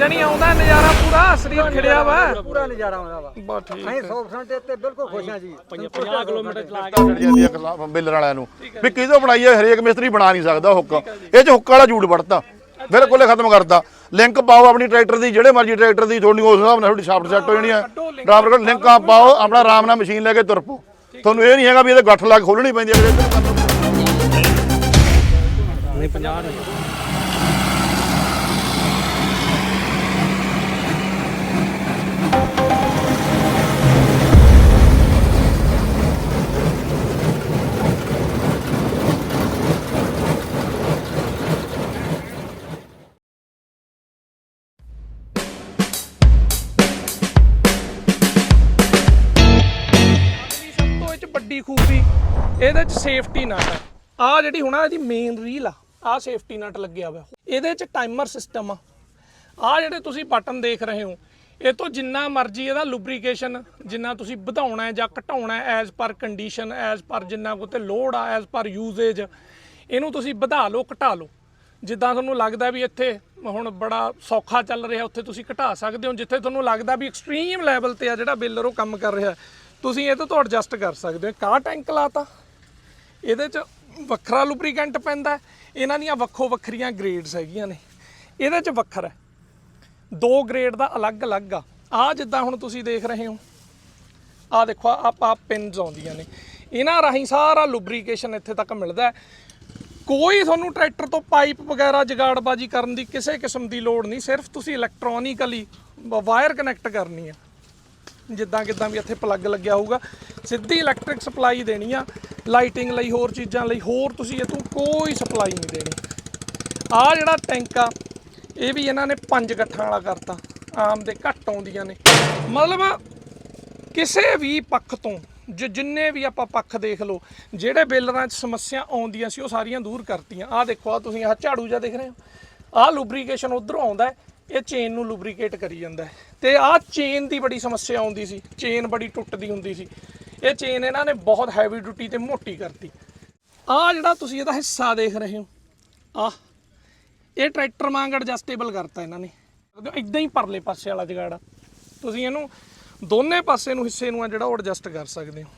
ਜਣੀ ਆਉਂਦਾ ਨਜ਼ਾਰਾ ਪੂਰਾ ਸਰੀਰ ਖਿੜਿਆ ਵਾ। ਪੂਰਾ ਨਜ਼ਾਰਾ ਆਉਂਦਾ ਵਾ। ਬਾ ਠੀਕ ਅਸੀਂ 100% ਇੱਥੇ ਬਿਲਕੁਲ ਖੁਸ਼ ਹਾਂ ਜੀ। 50 ਕਿਲੋਮੀਟਰ ਚਲਾ ਜਾਂਦੀ ਹੈ ਬਿੱਲਰ ਵਾਲਿਆਂ ਨੂੰ। ਵੀ ਕਿਹਦੋਂ ਬਣਾਈ ਹੈ ਹਰੇਕ ਮਿਸਤਰੀ ਬਣਾ ਨਹੀਂ ਸਕਦਾ ਹੁੱਕ। ਇਹ ਚ ਹੁੱਕ ਵਾਲਾ ਝੂਠ ਵੜਤਾ। ਬਿਲਕੁਲ ਖਤਮ ਕਰਤਾ। ਲਿੰਕ ਪਾਓ ਆਪਣੀ ਟਰੈਕਟਰ ਦੀ ਜਿਹੜੇ ਮਰਜ਼ੀ ਟਰੈਕਟਰ ਦੀ ਤੁਹਾਡੀ ਉਸ ਹਿਸਾਬ ਨਾਲ ਤੁਹਾਡੀ ਸ਼ਾਫਟ ਸੈੱਟ ਹੋ ਜਾਣੀ ਹੈ ਡਰਾਈਵਰ ਕੋਲ ਲਿੰਕਾਂ ਪਾਓ ਆਪਣਾ ਆਰਾਮ ਨਾਲ ਮਸ਼ੀਨ ਲੈ ਕੇ ਤੁਰ ਪਓ। ਤੁਹਾਨੂੰ ਇਹ ਨਹੀਂ ਹੈਗਾ ਵੀ ਇਹਦੇ ਗੱਠ ਲਾ ਕੇ ਖੋਲਣੀ ਪੈਂਦੀ ਹੈ ਨਹੀਂ 50 ਸੇਫਟੀ ਨਟ। ਆ ਆਹ ਜਿਹੜੀ ਹੁਣ ਇਹਦੀ ਮੇਨ ਰੀਲ ਆ ਆਹ ਸੇਫਟੀ ਨਟ ਲੱਗਿਆ ਹੋਇਆ। ਇਹਦੇ ਚ ਟਾਈਮਰ ਸਿਸਟਮ ਆ। ਆਹ ਜਿਹੜੇ ਤੁਸੀਂ ਬਟਨ ਦੇਖ ਰਹੇ ਹੋ, ਇਹ ਤੋਂ ਜਿੰਨਾ ਮਰਜ਼ੀ ਇਹਦਾ ਲੁਬਰੀਕੇਸ਼ਨ ਜਿੰਨਾ ਤੁਸੀਂ ਵਧਾਉਣਾ ਹੈ ਜਾਂ ਘਟਾਉਣਾ ਹੈ as per condition as per ਜਿੰਨਾ ਕੋ ਤੇ ਲੋਡ ਆ ਐਜ਼ ਪਰ ਯੂਜ਼ੇਜ ਇਹਨੂੰ ਤੁਸੀਂ ਵਧਾ ਲਓ, ਘਟਾ ਲਓ। ਜਿੱਦਾਂ ਤੁਹਾਨੂੰ ਲੱਗਦਾ ਵੀ ਇੱਥੇ ਹੁਣ ਬੜਾ ਸੌਖਾ ਚੱਲ ਰਿਹਾ, ਉੱਥੇ ਤੁਸੀਂ ਘਟਾ ਸਕਦੇ ਹੋ। ਜਿੱਥੇ ਤੁਹਾਨੂੰ ਲੱਗਦਾ ਵੀ ਐਕਸਟ੍ਰੀਮ ਲੈਵਲ ਤੇ ਆ ਜਿਹੜਾ ਬਿਲਰ ਉਹ ਕੰਮ ਕਰ ਰਿਹਾ, ਤੁਸੀਂ ਇਹ ਤੋਂ ਤੋਂ ਐਡਜਸਟ ਕਰ ਸਕਦੇ ਹੋ। ਕਾ ਟੈਂਕ ਲਾਤਾ ਇਹਦੇ ਚ ਵੱਖਰਾ ਲੁਬਰੀਕੈਂਟ ਪੈਂਦਾ ਇਹਨਾਂ ਦੀਆਂ ਵੱਖੋ ਵੱਖਰੀਆਂ ਗ੍ਰੇਡਸ ਹੈਗੀਆਂ ਨੇ। ਇਹਦੇ ਚ ਵੱਖਰਾ ਦੋ ਗ੍ਰੇਡ ਦਾ ਅਲੱਗ-ਅਲੱਗ ਆ। ਆ ਜਿੱਦਾਂ ਹੁਣ ਤੁਸੀਂ ਦੇਖ ਰਹੇ ਹੋ। ਆ ਦੇਖੋ ਆਪਾਂ ਪਿੰਸ ਆਉਂਦੀਆਂ ਨੇ। ਇਹਨਾਂ ਰਾਹੀਂ ਸਾਰਾ ਲੁਬਰੀਕੇਸ਼ਨ ਇੱਥੇ ਤੱਕ ਮਿਲਦਾ ਕੋਈ ਤੁਹਾਨੂੰ ਟਰੈਕਟਰ ਤੋਂ ਪਾਈਪ ਵਗੈਰਾ ਜਗਾੜਬਾਜੀ ਕਰਨ ਦੀ ਕਿਸੇ ਕਿਸਮ ਦੀ ਲੋੜ ਨਹੀਂ। ਸਿਰਫ ਤੁਸੀਂ ਇਲੈਕਟ੍ਰੋਨਿਕਲੀ ਵਾਇਰ ਕਨੈਕਟ ਕਰਨੀ ਆ ਜਿੱਦਾਂ ਕਿਦਾਂ ਵੀ ਇੱਥੇ ਪਲੱਗ ਲੱਗਿਆ ਹੋਊਗਾ। ਸਿੱਧੀ ਇਲੈਕਟ੍ਰਿਕ ਸਪਲਾਈ ਦੇਣੀ ਆ। ਲਾਈਟਿੰਗ ਲਈ ਹੋਰ ਚੀਜ਼ਾਂ ਲਈ ਹੋਰ ਤੁਸੀਂ ਇਹ ਤੋਂ ਕੋਈ ਸਪਲਾਈ ਨਹੀਂ ਦੇਣੀ। ਆ ਜਿਹੜਾ ਟੈਂਕ ਆ, ਇਹ ਵੀ ਇਹਨਾਂ ਨੇ ਪੰਜ ਗੱਠਾਂ ਵਾਲਾ ਕਰਤਾ। ਆਮ ਦੇ ਘੱਟ ਆਉਂਦੀਆਂ ਨੇ। ਮਤਲਬ ਕਿਸੇ ਵੀ ਪੱਖ ਤੋਂ, ਜ- ਜਿੰਨੇ ਵੀ ਆਪਾਂ ਪੱਖ ਦੇਖ ਲਓ, ਜਿਹੜੇ ਬੇਲਰਾਂ 'ਚ ਸਮੱਸਿਆ ਆਉਂਦੀਆਂ ਸੀ, ਉਹ ਸਾਰੀਆਂ ਦੂਰ ਕਰਤੀਆਂ। ਆਹ ਦੇਖੋ ਆ ਤੁਸੀਂ ਆਹ ਝਾੜੂ ਜਿਹਾ ਦੇਖ ਰਹੇ ਹੋ। ਆਹ ਲੁਬਰੀਕੇਸ਼ਨ ਉਧਰੋਂ ਆਉਂਦਾ ਇਹ ਚੇਨ ਨੂੰ ਲੁਬਰੀਕੇਟ ਕਰੀ ਜਾਂਦਾ ਹੈ। ਤੇ ਆਹ ਚੇਨ ਦੀ ਬੜੀ ਸਮੱਸਿਆ ਆਉਂਦੀ ਸੀ। ਚੇਨ ਬੜੀ ਟੁੱਟਦੀ ਹੁੰਦੀ ਸੀ। ਇਹ ਚੇਨ ਇਹਨਾਂ ਨੇ ਬਹੁਤ ਹੈਵੀ ਡਿਊਟੀ ਤੇ ਮੋਟੀ ਕਰਤੀ। ਆਹ ਜਿਹੜਾ ਤੁਸੀਂ ਇਹਦਾ ਹਿੱਸਾ ਦੇਖ ਰਹੇ ਹੋ, ਆਹ, ਇਹ ਟਰੈਕਟਰ ਵਾਂਗ ਐਡਜਸਟੇਬਲ ਕਰਤਾ ਇਹਨਾਂ ਨੇ। ਇਦਾਂ ਹੀ ਪਰਲੇ ਪਾਸੇ ਵਾਲਾ ਜਗਾੜਾ ਤੁਸੀਂ ਇਹਨੂੰ ਦੋਨੇ ਪਾਸੇ ਨੂੰ ਹਿੱਸੇ ਨੂੰ ਆ ਜਿਹੜਾ ਉਹ ਐਡਜਸਟ ਕਰ ਸਕਦੇ ਹੋ।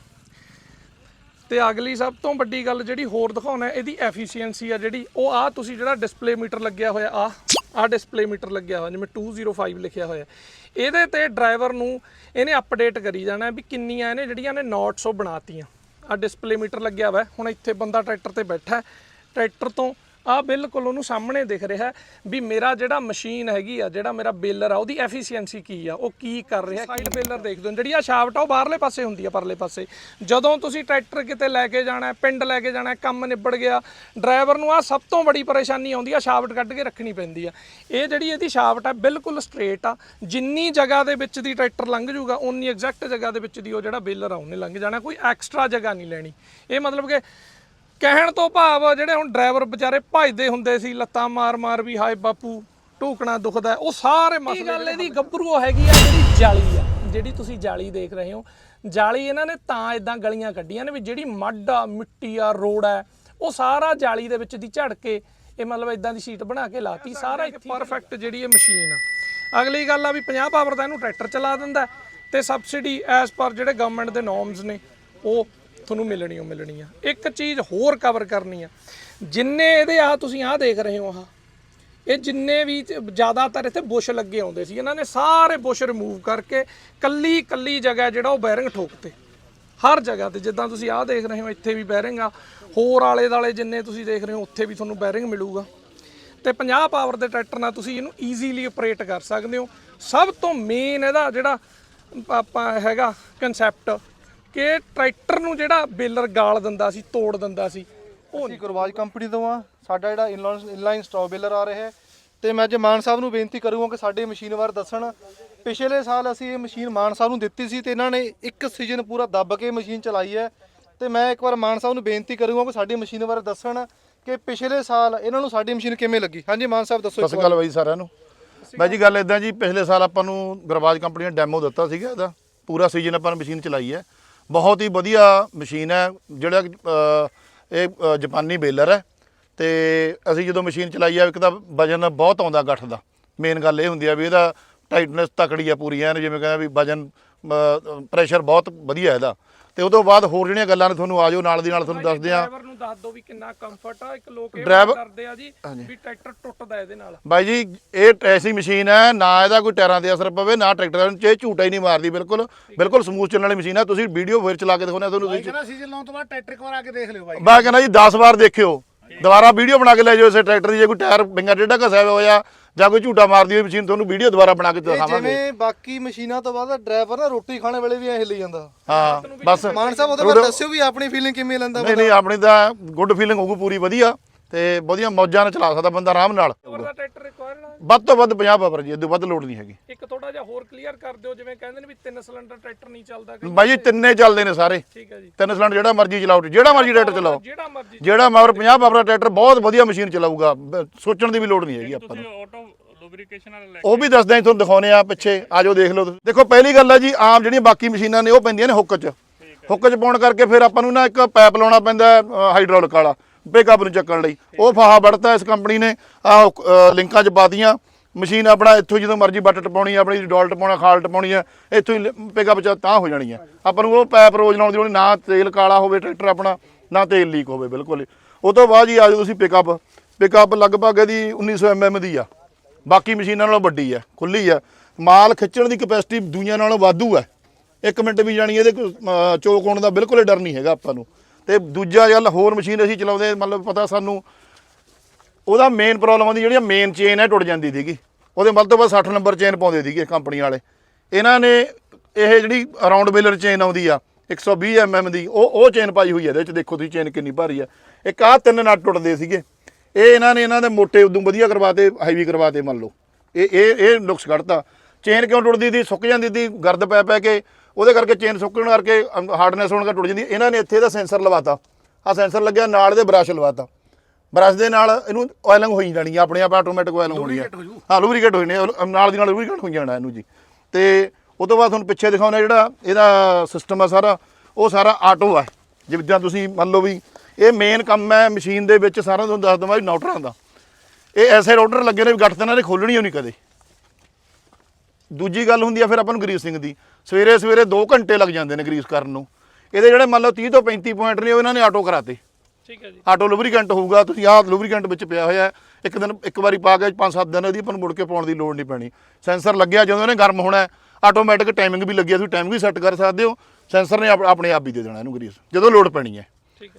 ਤੇ ਅਗਲੀ ਸਭ ਤੋਂ ਵੱਡੀ ਗੱਲ ਜਿਹੜੀ ਹੋਰ ਦਿਖਾਉਣਾ ਇਹਦੀ ਐਫੀਸ਼ੀਐਂਸੀ ਆ ਜਿਹੜੀ, ਉਹ ਆ ਤੁਸੀਂ ਜਿਹੜਾ ਡਿਸਪਲੇ ਮੀਟਰ ਲੱਗਿਆ ਹੋਇਆ ਆ ਆ ਡਿਸਪਲੇ ਮੀਟਰ ਲੱਗਿਆ ਹੋਇਆ, ਜਿਵੇਂ 205 ਲਿਖਿਆ ਹੋਇਆ। ਇਹਦੇ ਤੇ ਡਰਾਈਵਰ ਨੂੰ ਇਹਨੇ ਅਪਡੇਟ ਕਰੀ ਜਾਣਾ ਵੀ ਕਿੰਨੀਆਂ ਇਹਨੇ ਜਿਹੜੀਆਂ ਨੇ ਨੋਟਸ ਉਹ ਬਣਾਤੀਆਂ। ਆ ਡਿਸਪਲੇ ਮੀਟਰ ਲੱਗਿਆ ਹੋਇਆ, ਹੁਣ ਇੱਥੇ ਬੰਦਾ ਟਰੈਕਟਰ ਤੇ ਬੈਠਾ ਟਰੈਕਟਰ ਤੋਂ ਆ ਬਿਲਕੁਲ ਉਹਨੂੰ ਸਾਹਮਣੇ ਦਿਖ ਰਿਹਾ ਵੀ ਮੇਰਾ ਜਿਹੜਾ ਮਸ਼ੀਨ ਹੈਗੀ ਆ ਜਿਹੜਾ ਮੇਰਾ ਬੇਲਰ ਆ ਉਹਦੀ ਐਫੀਸ਼ੀਐਂਸੀ ਕੀ ਆ ਉਹ ਕੀ ਕਰ ਰਿਹਾ ਸਾਈਡ ਬੇਲਰ ਦੇਖ ਦਿਓ ਜਿਹੜੀ ਆ ਸ਼ਾਫਟ ਆ ਉਹ ਬਾਹਰਲੇ ਪਾਸੇ ਹੁੰਦੀ ਆ ਪਰਲੇ ਪਾਸੇ। ਜਦੋਂ ਤੁਸੀਂ ਟਰੈਕਟਰ ਕਿਤੇ ਲੈ ਕੇ ਜਾਣਾ ਪਿੰਡ ਲੈ ਕੇ ਜਾਣਾ ਕੰਮ ਨਿਬੜ ਗਿਆ ਡਰਾਈਵਰ ਨੂੰ ਆ ਸਭ ਤੋਂ ਬੜੀ ਪਰੇਸ਼ਾਨੀ ਆਉਂਦੀ ਆ ਸ਼ਾਫਟ ਕੱਢ ਕੇ ਰੱਖਣੀ ਪੈਂਦੀ ਆ। ਇਹ ਜਿਹੜੀ ਇਹਦੀ ਸ਼ਾਫਟ ਆ ਬਿਲਕੁਲ ਸਟ੍ਰੇਟ ਆ। ਜਿੰਨੀ ਜਗ੍ਹਾ ਦੇ ਵਿੱਚ ਦੀ ਟਰੈਕਟਰ ਲੰਘ ਜਾਊਗਾ ਉਨੀ ਐਗਜ਼ੈਕਟ ਜਗ੍ਹਾ ਦੇ ਵਿੱਚ ਦੀ ਉਹ ਜਿਹੜਾ ਬੇਲਰ ਆ ਉਹਨੇ ਲੰਘ ਜਾਣਾ। ਕੋਈ ਐਕਸਟਰਾ ਜਗ੍ਹਾ ਨਹੀਂ ਲੈਣੀ। ਇਹ ਮਤਲਬ ਕਿ ਕਹਿਣ ਤੋਂ ਭਾਵ ਜਿਹੜੇ ਹੁਣ ਡਰਾਈਵਰ ਵਿਚਾਰੇ ਭਜਦੇ ਹੁੰਦੇ ਸੀ ਲੱਤਾਂ ਮਾਰ-ਮਾਰ ਵੀ ਹਾਏ ਬਾਪੂ ਢੂਕਣਾ ਦੁਖਦਾ ਉਹ ਸਾਰੇ ਮਸਲੇ ਗੱਲ ਇਹਦੀ ਗੱਭਰੂ ਹੈਗੀ ਆ ਜਿਹੜੀ ਜਾਲੀ ਆ ਜਿਹੜੀ ਤੁਸੀਂ ਜਾਲੀ ਦੇਖ ਰਹੇ ਹੋ। ਜਾਲੀ ਇਹਨਾਂ ਨੇ ਤਾਂ ਇਦਾਂ ਗਲੀਆਂ ਕੱਢੀਆਂ ਨੇ ਵੀ ਜਿਹੜੀ ਮੱਡ ਆ ਮਿੱਟੀ ਆ ਰੋੜ ਆ ਉਹ ਸਾਰਾ ਜਾਲੀ ਦੇ ਵਿੱਚ ਦੀ ਝੜ ਕੇ ਇਹ ਮਤਲਬ ਇਦਾਂ ਦੀ ਸ਼ੀਟ ਬਣਾ ਕੇ ਲਾਤੀ ਸਾਰਾ ਇੱਥੇ ਪਰਫੈਕਟ ਜਿਹੜੀ ਇਹ ਮਸ਼ੀਨ ਆ। ਅਗਲੀ ਗੱਲ ਆ ਵੀ 50 ਪਾਵਰ ਦਾ ਇਹਨੂੰ ਟਰੈਕਟਰ ਚਲਾ ਦਿੰਦਾ ਤੇ ਸਬਸਿਡੀ ਐਸ ਪਰ ਜਿਹੜੇ ਗਵਰਨਮੈਂਟ ਦੇ ਨੋਰਮਸ ਨੇ ਉਹ ਤੁਹਾਨੂੰ ਮਿਲਣੀ ਓ ਮਿਲਣੀ ਆ। ਇੱਕ ਚੀਜ਼ ਹੋਰ ਕਵਰ ਕਰਨੀ ਆ। ਜਿੰਨੇ ਇਹਦੇ ਆ ਤੁਸੀਂ ਆਹ ਦੇਖ ਰਹੇ ਹੋ ਆਹ। ਇਹ ਜਿੰਨੇ ਵੀ ਜ਼ਿਆਦਾਤਰ ਇੱਥੇ ਬੁਸ਼ ਲੱਗੇ ਆਉਂਦੇ ਸੀ। ਇਹਨਾਂ ਨੇ ਸਾਰੇ ਬੁਸ਼ ਰਿਮੂਵ ਕਰਕੇ ਕੱਲੀ ਕੱਲੀ ਜਗ੍ਹਾ ਜਿਹੜਾ ਉਹ ਬੈਰਿੰਗ ਠੋਕਤੇ। ਹਰ ਜਗ੍ਹਾ ਤੇ ਜਿੱਦਾਂ ਤੁਸੀਂ ਆਹ ਦੇਖ ਰਹੇ ਹੋ, ਇੱਥੇ ਵੀ ਬੈਰਿੰਗ ਆ। ਹੋਰ ਆਲੇ ਦਾਲੇ ਜਿੰਨੇ ਤੁਸੀਂ ਦੇਖ ਰਹੇ ਹੋ, ਉੱਥੇ ਵੀ ਤੁਹਾਨੂੰ ਬੈਰਿੰਗ ਮਿਲੂਗਾ। ਤੇ 50 ਪਾਵਰ ਦੇ ਟਰੈਕਟਰ ਨਾਲ ਤੁਸੀਂ ਇਹਨੂੰ ਈਜ਼ੀਲੀ ਆਪਰੇਟ ਕਰ ਸਕਦੇ ਹੋ। ਸਭ ਤੋਂ ਮੇਨ ਇਹਦਾ ਜਿਹੜਾ ਆਪਾਂ ਹੈਗਾ ਕਨਸੈਪਟ ਕਿ ਟਰੈਕਟਰ ਨੂੰ ਜਿਹੜਾ ਬੇਲਰ ਗਾਲ ਦਿੰਦਾ ਸੀ ਤੋੜ ਦਿੰਦਾ ਸੀ ਉਹ ਅਸੀਂ ਗੁਰਵਾਜ ਕੰਪਨੀ ਤੋਂ ਆ ਸਾਡਾ ਜਿਹੜਾ ਇਨਲਾਈਨ ਇਨਲਾਈਨ ਸਟਾਕ ਬੇਲਰ ਆ ਰਿਹਾ ਹੈ। ਤੇ ਮੈਂ ਅੱਜ ਮਾਨ ਸਾਹਿਬ ਨੂੰ ਬੇਨਤੀ ਕਰੂੰਗਾ ਕਿ ਸਾਡੀ ਮਸ਼ੀਨ ਬਾਰੇ ਦੱਸਣ। ਪਿਛਲੇ ਸਾਲ ਅਸੀਂ ਇਹ ਮਸ਼ੀਨ ਮਾਨ ਸਾਹਿਬ ਨੂੰ ਦਿੱਤੀ ਸੀ ਤੇ ਇਹਨਾਂ ਨੇ ਇੱਕ ਸੀਜ਼ਨ ਪੂਰਾ ਦੱਬ ਕੇ ਮਸ਼ੀਨ ਚਲਾਈ ਹੈ। ਤੇ ਮੈਂ ਇੱਕ ਵਾਰ ਮਾਨ ਸਾਹਿਬ ਨੂੰ ਬੇਨਤੀ ਕਰੂੰਗਾ ਕਿ ਸਾਡੀ ਮਸ਼ੀਨ ਬਾਰੇ ਦੱਸਣ ਕਿ ਪਿਛਲੇ ਸਾਲ ਇਹਨਾਂ ਨੂੰ ਸਾਡੀ ਮਸ਼ੀਨ ਕਿਵੇਂ ਲੱਗੀ। ਹਾਂਜੀ ਮਾਨ ਸਾਹਿਬ ਦੱਸੋ ਸਤਿ ਸ਼੍ਰੀ ਅਕਾਲ ਬਾਈ ਸਾਰਿਆਂ ਨੂੰ। ਬਾਈ ਜੀ ਗੱਲ ਇਦਾਂ ਜੀ ਪਿਛਲੇ ਸਾਲ ਆਪਾਂ ਨੂੰ ਗਰਵਾਜ ਕੰਪਨੀ ਨੇ ਡੈਮੋ ਦਿੱਤਾ ਸੀਗਾ ਇਹਦਾ। ਪੂਰਾ ਸੀਜ਼ਨ ਆਪਾਂ ਨੇ ਮਸ਼ੀਨ ਚਲਾਈ ਹੈ। ਬਹੁਤ ਹੀ ਵਧੀਆ ਮਸ਼ੀਨ ਹੈ ਜਿਹੜਾ ਇਹ ਅ, ਜਾਪਾਨੀ ਬੇਲਰ ਹੈ। ਤੇ ਅਸੀਂ ਜਦੋਂ ਮਸ਼ੀਨ ਚਲਾਈ ਆ ਇੱਕ ਤਾਂ ਵਜਨ ਬਹੁਤ ਆਉਂਦਾ ਗੱਠ ਦਾ। ਮੇਨ ਗੱਲ ਇਹ ਹੁੰਦੀ ਆ ਵੀ ਇਹਦਾ ਟਾਈਟਨੈਸ ਤਕੜੀ ਆ ਪੂਰੀ ਐਨ ਜਿਵੇਂ ਕਹਿੰਦਾ ਵੀ ਵਜਨ ਪ੍ਰੈਸ਼ਰ ਬਹੁਤ ਵਧੀਆ ਇਹਦਾ। ਤੇ ਤੋਂ ਬਾਅਦ ਹੋਰ ਜਿਹੜੀਆਂ ਗੱਲਾਂ ਨੇ ਤੁਹਾਨੂੰ ਆਜੋ ਨਾਲ ਦੀ ਨਾਲ ਤੁਹਾਨੂੰ ਦੱਸਦੇ ਆ ਡਰਾਈਵਰ ਨੂੰ ਦੱਸ ਦਿਓ ਵੀ ਕਿੰਨਾ ਕੰਫਰਟ ਆ ਇੱਕ ਲੋਕ ਇਹ Driver- ਕਰਦੇ ਆ ਜੀ ਵੀ ਟਰੈਕਟਰ ਟੁੱਟਦਾ ਇਹਦੇ ਨਾਲ। ਬਾਈ ਜੀ ਇਹ ਐਸੀ ਮਸ਼ੀਨ ਹੈ ਨਾ ਇਹਦਾ ਕੋਈ ਟਾਇਰਾਂ ਤੇ ਅਸਰ ਪਵੇ ਨਾ ਟਰੈਕਟਰਾਂ ਨੂੰ ਇਹ ਝੂਟਾ ਹੀ ਨਹੀਂ ਮਾਰਦੀ ਬਿਲਕੁਲ। ਬਿਲਕੁਲ ਸਮੂਥ ਚੱਲਣ ਵਾਲੀ ਮਸ਼ੀਨ ਹੈ। ਤੁਸੀਂ ਵੀਡੀਓ ਫਿਰ ਚਲਾ ਕੇ ਦਿਖਾਉਣਾ ਤੁਹਾਨੂੰ ਤੁਸੀਂ। ਕਹਿੰਦਾ ਸੀਜ਼ਨ ਲਾਉਣ ਤੋਂ ਬਾਅਦ ਟਰੈਕਟਰ ਇੱਕ ਵਾਰ ਆ ਕੇ ਦੇਖ ਲਿਓ ਬਾਈ। ਮੈਂ ਕਹਿੰਦਾ ਜੀ 10 ਵਾਰ ਦੇਖਿਓ। ਦੁਬਾਰਾ ਵੀਡੀਓ ਬਣਾ ਕੇ ਲੈ ਜਾਓ ਇਸੇ ਟਰੈਕਟਰ ਦੀ ਜੇ ਕੋਈ ਟਾਇਰ ਬਿੰਗਾ ਟੇਢਾ ਘਸਿਆ ਹੋਇਆ ਜਾਂ ਕੋਈ ਝੂਟਾ ਮਾਰਦੀ ਹੋਈ ਮਸ਼ੀਨ ਤੁਹਾਨੂੰ ਵੀਡੀਓ ਦੁਬਾਰਾ ਬਣਾ ਕੇ ਇਹ ਦਿਖਾਵਾਂਗੇ। ਜਿਵੇਂ ਬਾਕੀ ਮਸ਼ੀਨਾਂ ਤੋਂ ਬਾਅਦ ਡਰਾਈਵਰ ਨਾ ਰੋਟੀ ਖਾਣੇ ਵੇਲੇ ਵੀ ਐ ਹਿੱਲੀ ਜਾਂਦਾ। ਹਾਂ ਬਸ। ਮਾਨ ਸਾਹਿਬ ਉਹਦੇ ਬਾਰੇ ਦੱਸਿਓ ਵੀ ਆਪਣੀ ਫੀਲਿੰਗ ਕਿਵੇਂ ਲੈਂਦਾ ਨਹੀਂ ਨਹੀਂ ਆਪਣੀ ਤਾਂ ਗੁੱਡ ਫੀਲਿੰਗ ਹੋਊਗੀ ਪੂਰੀ ਵਧੀਆ। ਤੇ ਵਧੀਆ ਮੌਜਾਂ ਨਾਲ ਚਲਾ ਸਕਦਾ ਬੰਦਾ ਆਰਾਮ ਨਾਲ। ਹੋਰ ਦਾ ਟਰੈਕਟਰ ਰਿਕੁਆਇਰਡ ਆ ਵੱਧ ਤੋਂ ਵੱਧ 50 ਪਾਵਰ ਜੀ ਇਦੋਂ ਵੱਧ ਲੋਡ ਨਹੀਂ ਹੈਗੀ। ਇੱਕ ਥੋੜਾ ਜਿਹਾ ਹੋਰ ਕਲੀਅਰ ਕਰ ਦਿਓ ਜਿਵੇਂ ਕਹਿੰਦੇ ਨੇ ਵੀ ਤਿੰਨ ਸਿਲੰਡਰ ਟਰੈਕਟਰ ਨਹੀਂ ਚੱਲਦਾ ਕਈ ਬਾਈ ਜੀ ਤਿੰਨੇ ਚੱਲਦੇ ਨੇ ਸਾਰੇ। ਠੀਕ ਹੈ ਜੀ। ਤਿੰਨ ਸਿਲੰਡਰ ਜਿਹੜਾ ਮਰਜ਼ੀ ਚਲਾਓ ਜਿਹੜਾ ਮਰਜ਼ੀ ਟਰੈਕਟਰ ਚਲਾਓ। ਜਿਹੜਾ ਮਰਜ਼ੀ ਜਿਹੜਾ ਮਗਰ 50 ਪਾਵਰ ਦਾ ਟਰੈਕਟਰ ਬਹੁਤ ਵਧੀਆ ਮਸ਼ੀਨ ਚਲਾਊਗਾ। ਬ- ਸੋਚਣ ਦੀ ਵੀ ਲੋੜ ਨਹੀਂ ਹੈਗੀ ਆਪਾਂ ਨੂੰ। ਆਟੋ ਲੁਬਰੀਕੇਸ਼ਨ ਵਾਲਾ ਲੈ ਉਹ ਵੀ ਦੱਸਦੇ ਆ ਤੁਹਾਨੂੰ ਦਿਖਾਉਨੇ ਆ ਪਿੱਛੇ। ਆਜੋ ਦੇਖ ਲਓ ਤੁਸੀਂ। ਦੇਖੋ ਪਹਿਲੀ ਗੱਲ ਹੈ ਜੀ ਆਮ ਜਿਹੜੀਆਂ ਬਾਕੀ ਮਸ਼ੀਨਾਂ ਨੇ ਉਹ ਪੈਂਦੀਆਂ ਨੇ ਹੁੱਕ 'ਚ। ਹੁੱਕ 'ਚ ਪਾਉਣ ਕਰਕੇ ਫਿਰ ਆਪਾਂ ਨੂੰ ਨਾ ਇੱਕ ਪਾਈਪ ਲਾਉਣਾ ਪੈਂਦਾ ਹਾਈਡ੍ਰੋਲਿਕ ਵਾਲਾ। ਪਿਕਅਪ ਨੂੰ ਚੱਕਣ ਲਈ। ਉਹ ਫਾਹਾ ਵੜਤਾ ਇਸ ਕੰਪਨੀ ਨੇ ਆ ਲਿੰਕਾਂ 'ਚ ਪਾਤੀਆਂ। ਮਸ਼ੀਨ ਆਪਣਾ ਇੱਥੋਂ ਜਦੋਂ ਮਰਜ਼ੀ ਬੱਟ ਟਪਾਉਣੀ ਆਪਣੀ ਡੋਲ ਟਪਾਉਣਾ ਖਾਲ ਟਪਾਉਣੀ ਆ ਇੱਥੋਂ ਹੀ ਪਿਕਅਪ 'ਚ ਤਾਂ ਹੋ ਜਾਣੀ ਆ। ਆਪਾਂ ਨੂੰ ਉਹ ਪੈਪ ਰੋਜ਼ ਲਾਉਣ ਦੀ ਲੋੜ ਨਾ ਤੇਲ ਕਾਲਾ ਹੋਵੇ ਟਰੈਕਟਰ ਆਪਣਾ ਨਾ ਤੇਲ ਲੀਕ ਹੋਵੇ ਬਿਲਕੁਲ। ਹੀ। ਉਹ ਤੋਂ ਬਾਅਦ ਜੀ ਆ ਜਾਓ ਤੁਸੀਂ ਪਿਕਅਪ ਪਿਕਅਪ ਲਗਭਗ ਇਹਦੀ 1900 ਐਮਐਮ ਦੀ ਆ। ਬਾਕੀ ਮਸ਼ੀਨਾਂ ਨਾਲੋਂ ਵੱਡੀ ਆ ਖੁੱਲੀ ਆ। ਮਾਲ ਖਿੱਚਣ ਦੀ ਕਪੈਸਿਟੀ ਦੁਨੀਆ ਨਾਲੋਂ ਵਾਧੂ ਆ। ਇੱਕ ਮਿੰਟ ਵੀ ਜਾਣੀ ਇਹਦੇ ਕੋਈ, ਅਹ, ਚੋਕ ਹੋਣ ਦਾ ਬਿਲਕੁਲ ਹੀ ਡਰ ਨਹੀਂ ਹੈਗਾ ਆਪਾਂ ਨੂੰ। ਤੇ ਦੂਜਾ ਗੱਲ ਹੋਰ ਮਸ਼ੀਨ ਅਸੀਂ ਚਲਾਉਂਦੇ ਮਤਲਬ ਪਤਾ ਸਾਨੂੰ, ਉਹਦਾ ਮੇਨ ਪ੍ਰੋਬਲਮ ਆਉਂਦੀ, ਜਿਹੜੀ ਮੇਨ ਚੇਨ ਹੈ, ਟੁੱਟ ਜਾਂਦੀ ਸੀਗੀ। ਉਹਦੇ ਵੱਧ ਤੋਂ ਵੱਧ 60 ਨੰਬਰ ਚੇਨ ਪਾਉਂਦੇ ਸੀਗੇ ਕੰਪਨੀ ਵਾਲੇ। ਇਹਨਾਂ ਨੇ ਇਹ ਜਿਹੜੀ ਰਾਉਂਡ ਬੇਲਰ ਚੇਨ ਆਉਂਦੀ ਆ 120 ਐਮਐਮ ਦੀ, ਉਹ ਉਹ ਚੇਨ ਪਾਈ ਹੋਈ ਹੈ ਇਹਦੇ ਵਿੱਚ, ਦੇਖੋ ਤੁਸੀਂ ਚੇਨ ਕਿੰਨੀ ਭਾਰੀ ਆ। ਇੱਕ ਆਹ ਤਿੰਨ ਨਟ ਟੁੱਟਦੇ ਸੀਗੇ। ਇਹ ਇਹਨਾਂ ਨੇ, ਇਹਨਾਂ ਦੇ ਮੋਟੇ ਉਦੋਂ ਵਧੀਆ ਕਰਵਾਤੇ ਹੈਵੀ ਕਰਵਾਤੇ ਮੰਨ ਲਓ। ਇਹ ਇਹ ਇਹ ਨੁਕਸ ਕੱਢਤਾ। ਚੇਨ ਕਿਉਂ ਟੁੱਟਦੀ ਸੀ? ਸੁੱਕ ਜਾਂਦੀ ਸੀ, ਗਰਦ ਪੈ ਪੈ ਕੇ। ਉਹਦੇ ਕਰਕੇ ਚੇਨ ਸੁੱਕਣ ਕਰਕੇ ਹਾਰਡਨੈਸ ਹੋਣ ਕਰਕੇ ਟੁੱਟ ਜਾਂਦੀ ਇਹਨਾਂ ਨੇ ਇੱਥੇ ਇਹਦਾ ਸੈਂਸਰ ਲਵਾਤਾ। ਆ ਸੈਂਸਰ ਲੱਗਿਆ ਨਾਲ ਇਹਦੇ ਬ੍ਰਸ਼ ਲਵਾਤਾ। ਬ੍ਰਸ਼ ਦੇ ਨਾਲ ਇਹਨੂੰ ਆਇਲਿੰਗ ਹੋਈ ਜਾਣੀ ਆਪਣੇ ਆਪ ਆਟੋਮੈਟਿਕ ਆਇਲਿੰਗ ਹੋਣੀ ਆ। ਹਾਂ ਲੂਬਰੀਕੇਟ ਹੋਈ ਨੇ ਨਾਲ ਦੀ ਨਾਲ ਲੂਬਰੀਕੇਟ ਹੋਈ ਜਾਣਾ ਇਹਨੂੰ ਜੀ। ਤੇ ਉਹ ਤੋਂ ਬਾਅਦ ਤੁਹਾਨੂੰ ਪਿੱਛੇ ਦਿਖਾਉਣਾ ਜਿਹੜਾ ਇਹਦਾ ਸਿਸਟਮ ਆ ਸਾਰਾ ਉਹ ਸਾਰਾ ਆਟੋ ਆ। ਜਿੱਦਾਂ ਤੁਸੀਂ ਮੰਨ ਲਓ ਵੀ ਇਹ ਮੇਨ ਕੰਮ ਹੈ ਮਸ਼ੀਨ ਦੇ ਵਿੱਚ ਸਾਰਾ ਤੁਹਾਨੂੰ ਦੱਸ ਦਵਾਂ ਵੀ ਨੌਟਰਾਂ ਦਾ ਇਹ ਐਸੇ ਰੋਡਰ ਲੱਗੇ ਨੇ ਵੀ ਗੱਠ ਤੇ ਇਹਨਾਂ ਨੇ ਖੋਲਣੀ ਹੋਣੀ ਕਦੇ। ਦੂਜੀ ਗੱਲ ਹੁੰਦੀ ਆ ਫਿਰ ਆਪਾਂ ਨੂੰ ਗਰੀਸਿੰਗ ਦੀ। ਸਵੇਰੇ ਸਵੇਰੇ 2 ਘੰਟੇ ਲੱਗ ਜਾਂਦੇ ਨੇ ਗਰੀਸ ਕਰਨ ਨੂੰ। ਇਹਦੇ ਜਿਹੜੇ ਮੰਨ ਲਓ 30 ਤੋਂ 35 ਪੁਆਇੰਟ ਨੇ ਉਹ ਇਹਨਾਂ ਨੇ ਆਟੋ ਕਰਾਤੇ। ਠੀਕ ਹੈ ਜੀ। ਆਟੋ ਲੁਬਰੀਕੈਂਟ ਹੋਊਗਾ ਤੁਸੀਂ ਆਹ ਲੁਬਰੀਕੈਂਟ ਵਿੱਚ ਪਿਆ ਹੋਇਆ। ਇੱਕ ਦਿਨ ਇੱਕ ਵਾਰੀ ਪਾ ਕੇ 5-7 ਦਿਨ ਇਹਦੀ ਆਪਾਂ ਨੂੰ ਮੁੜ ਕੇ ਪਾਉਣ ਦੀ ਲੋੜ ਨਹੀਂ ਪੈਣੀ। ਸੈਂਸਰ ਲੱਗਿਆ ਜਦੋਂ ਇਹਨੇ ਗਰਮ ਹੋਣਾ ਆਟੋਮੈਟਿਕ ਟਾਈਮਿੰਗ ਵੀ ਲੱਗੀ ਆ। ਤੁਸੀਂ ਟਾਈਮਿੰਗ ਵੀ ਸੈੱਟ ਕਰ ਸਕਦੇ ਹੋ। ਸੈਂਸਰ ਨੇ ਆਪ- ਆਪਣੇ ਆਪ ਹੀ ਦੇ ਦੇਣਾ ਇਹਨੂੰ ਗਰੀਸ ਜਦੋਂ ਲੋਡ ਪੈਣੀ ਹੈ।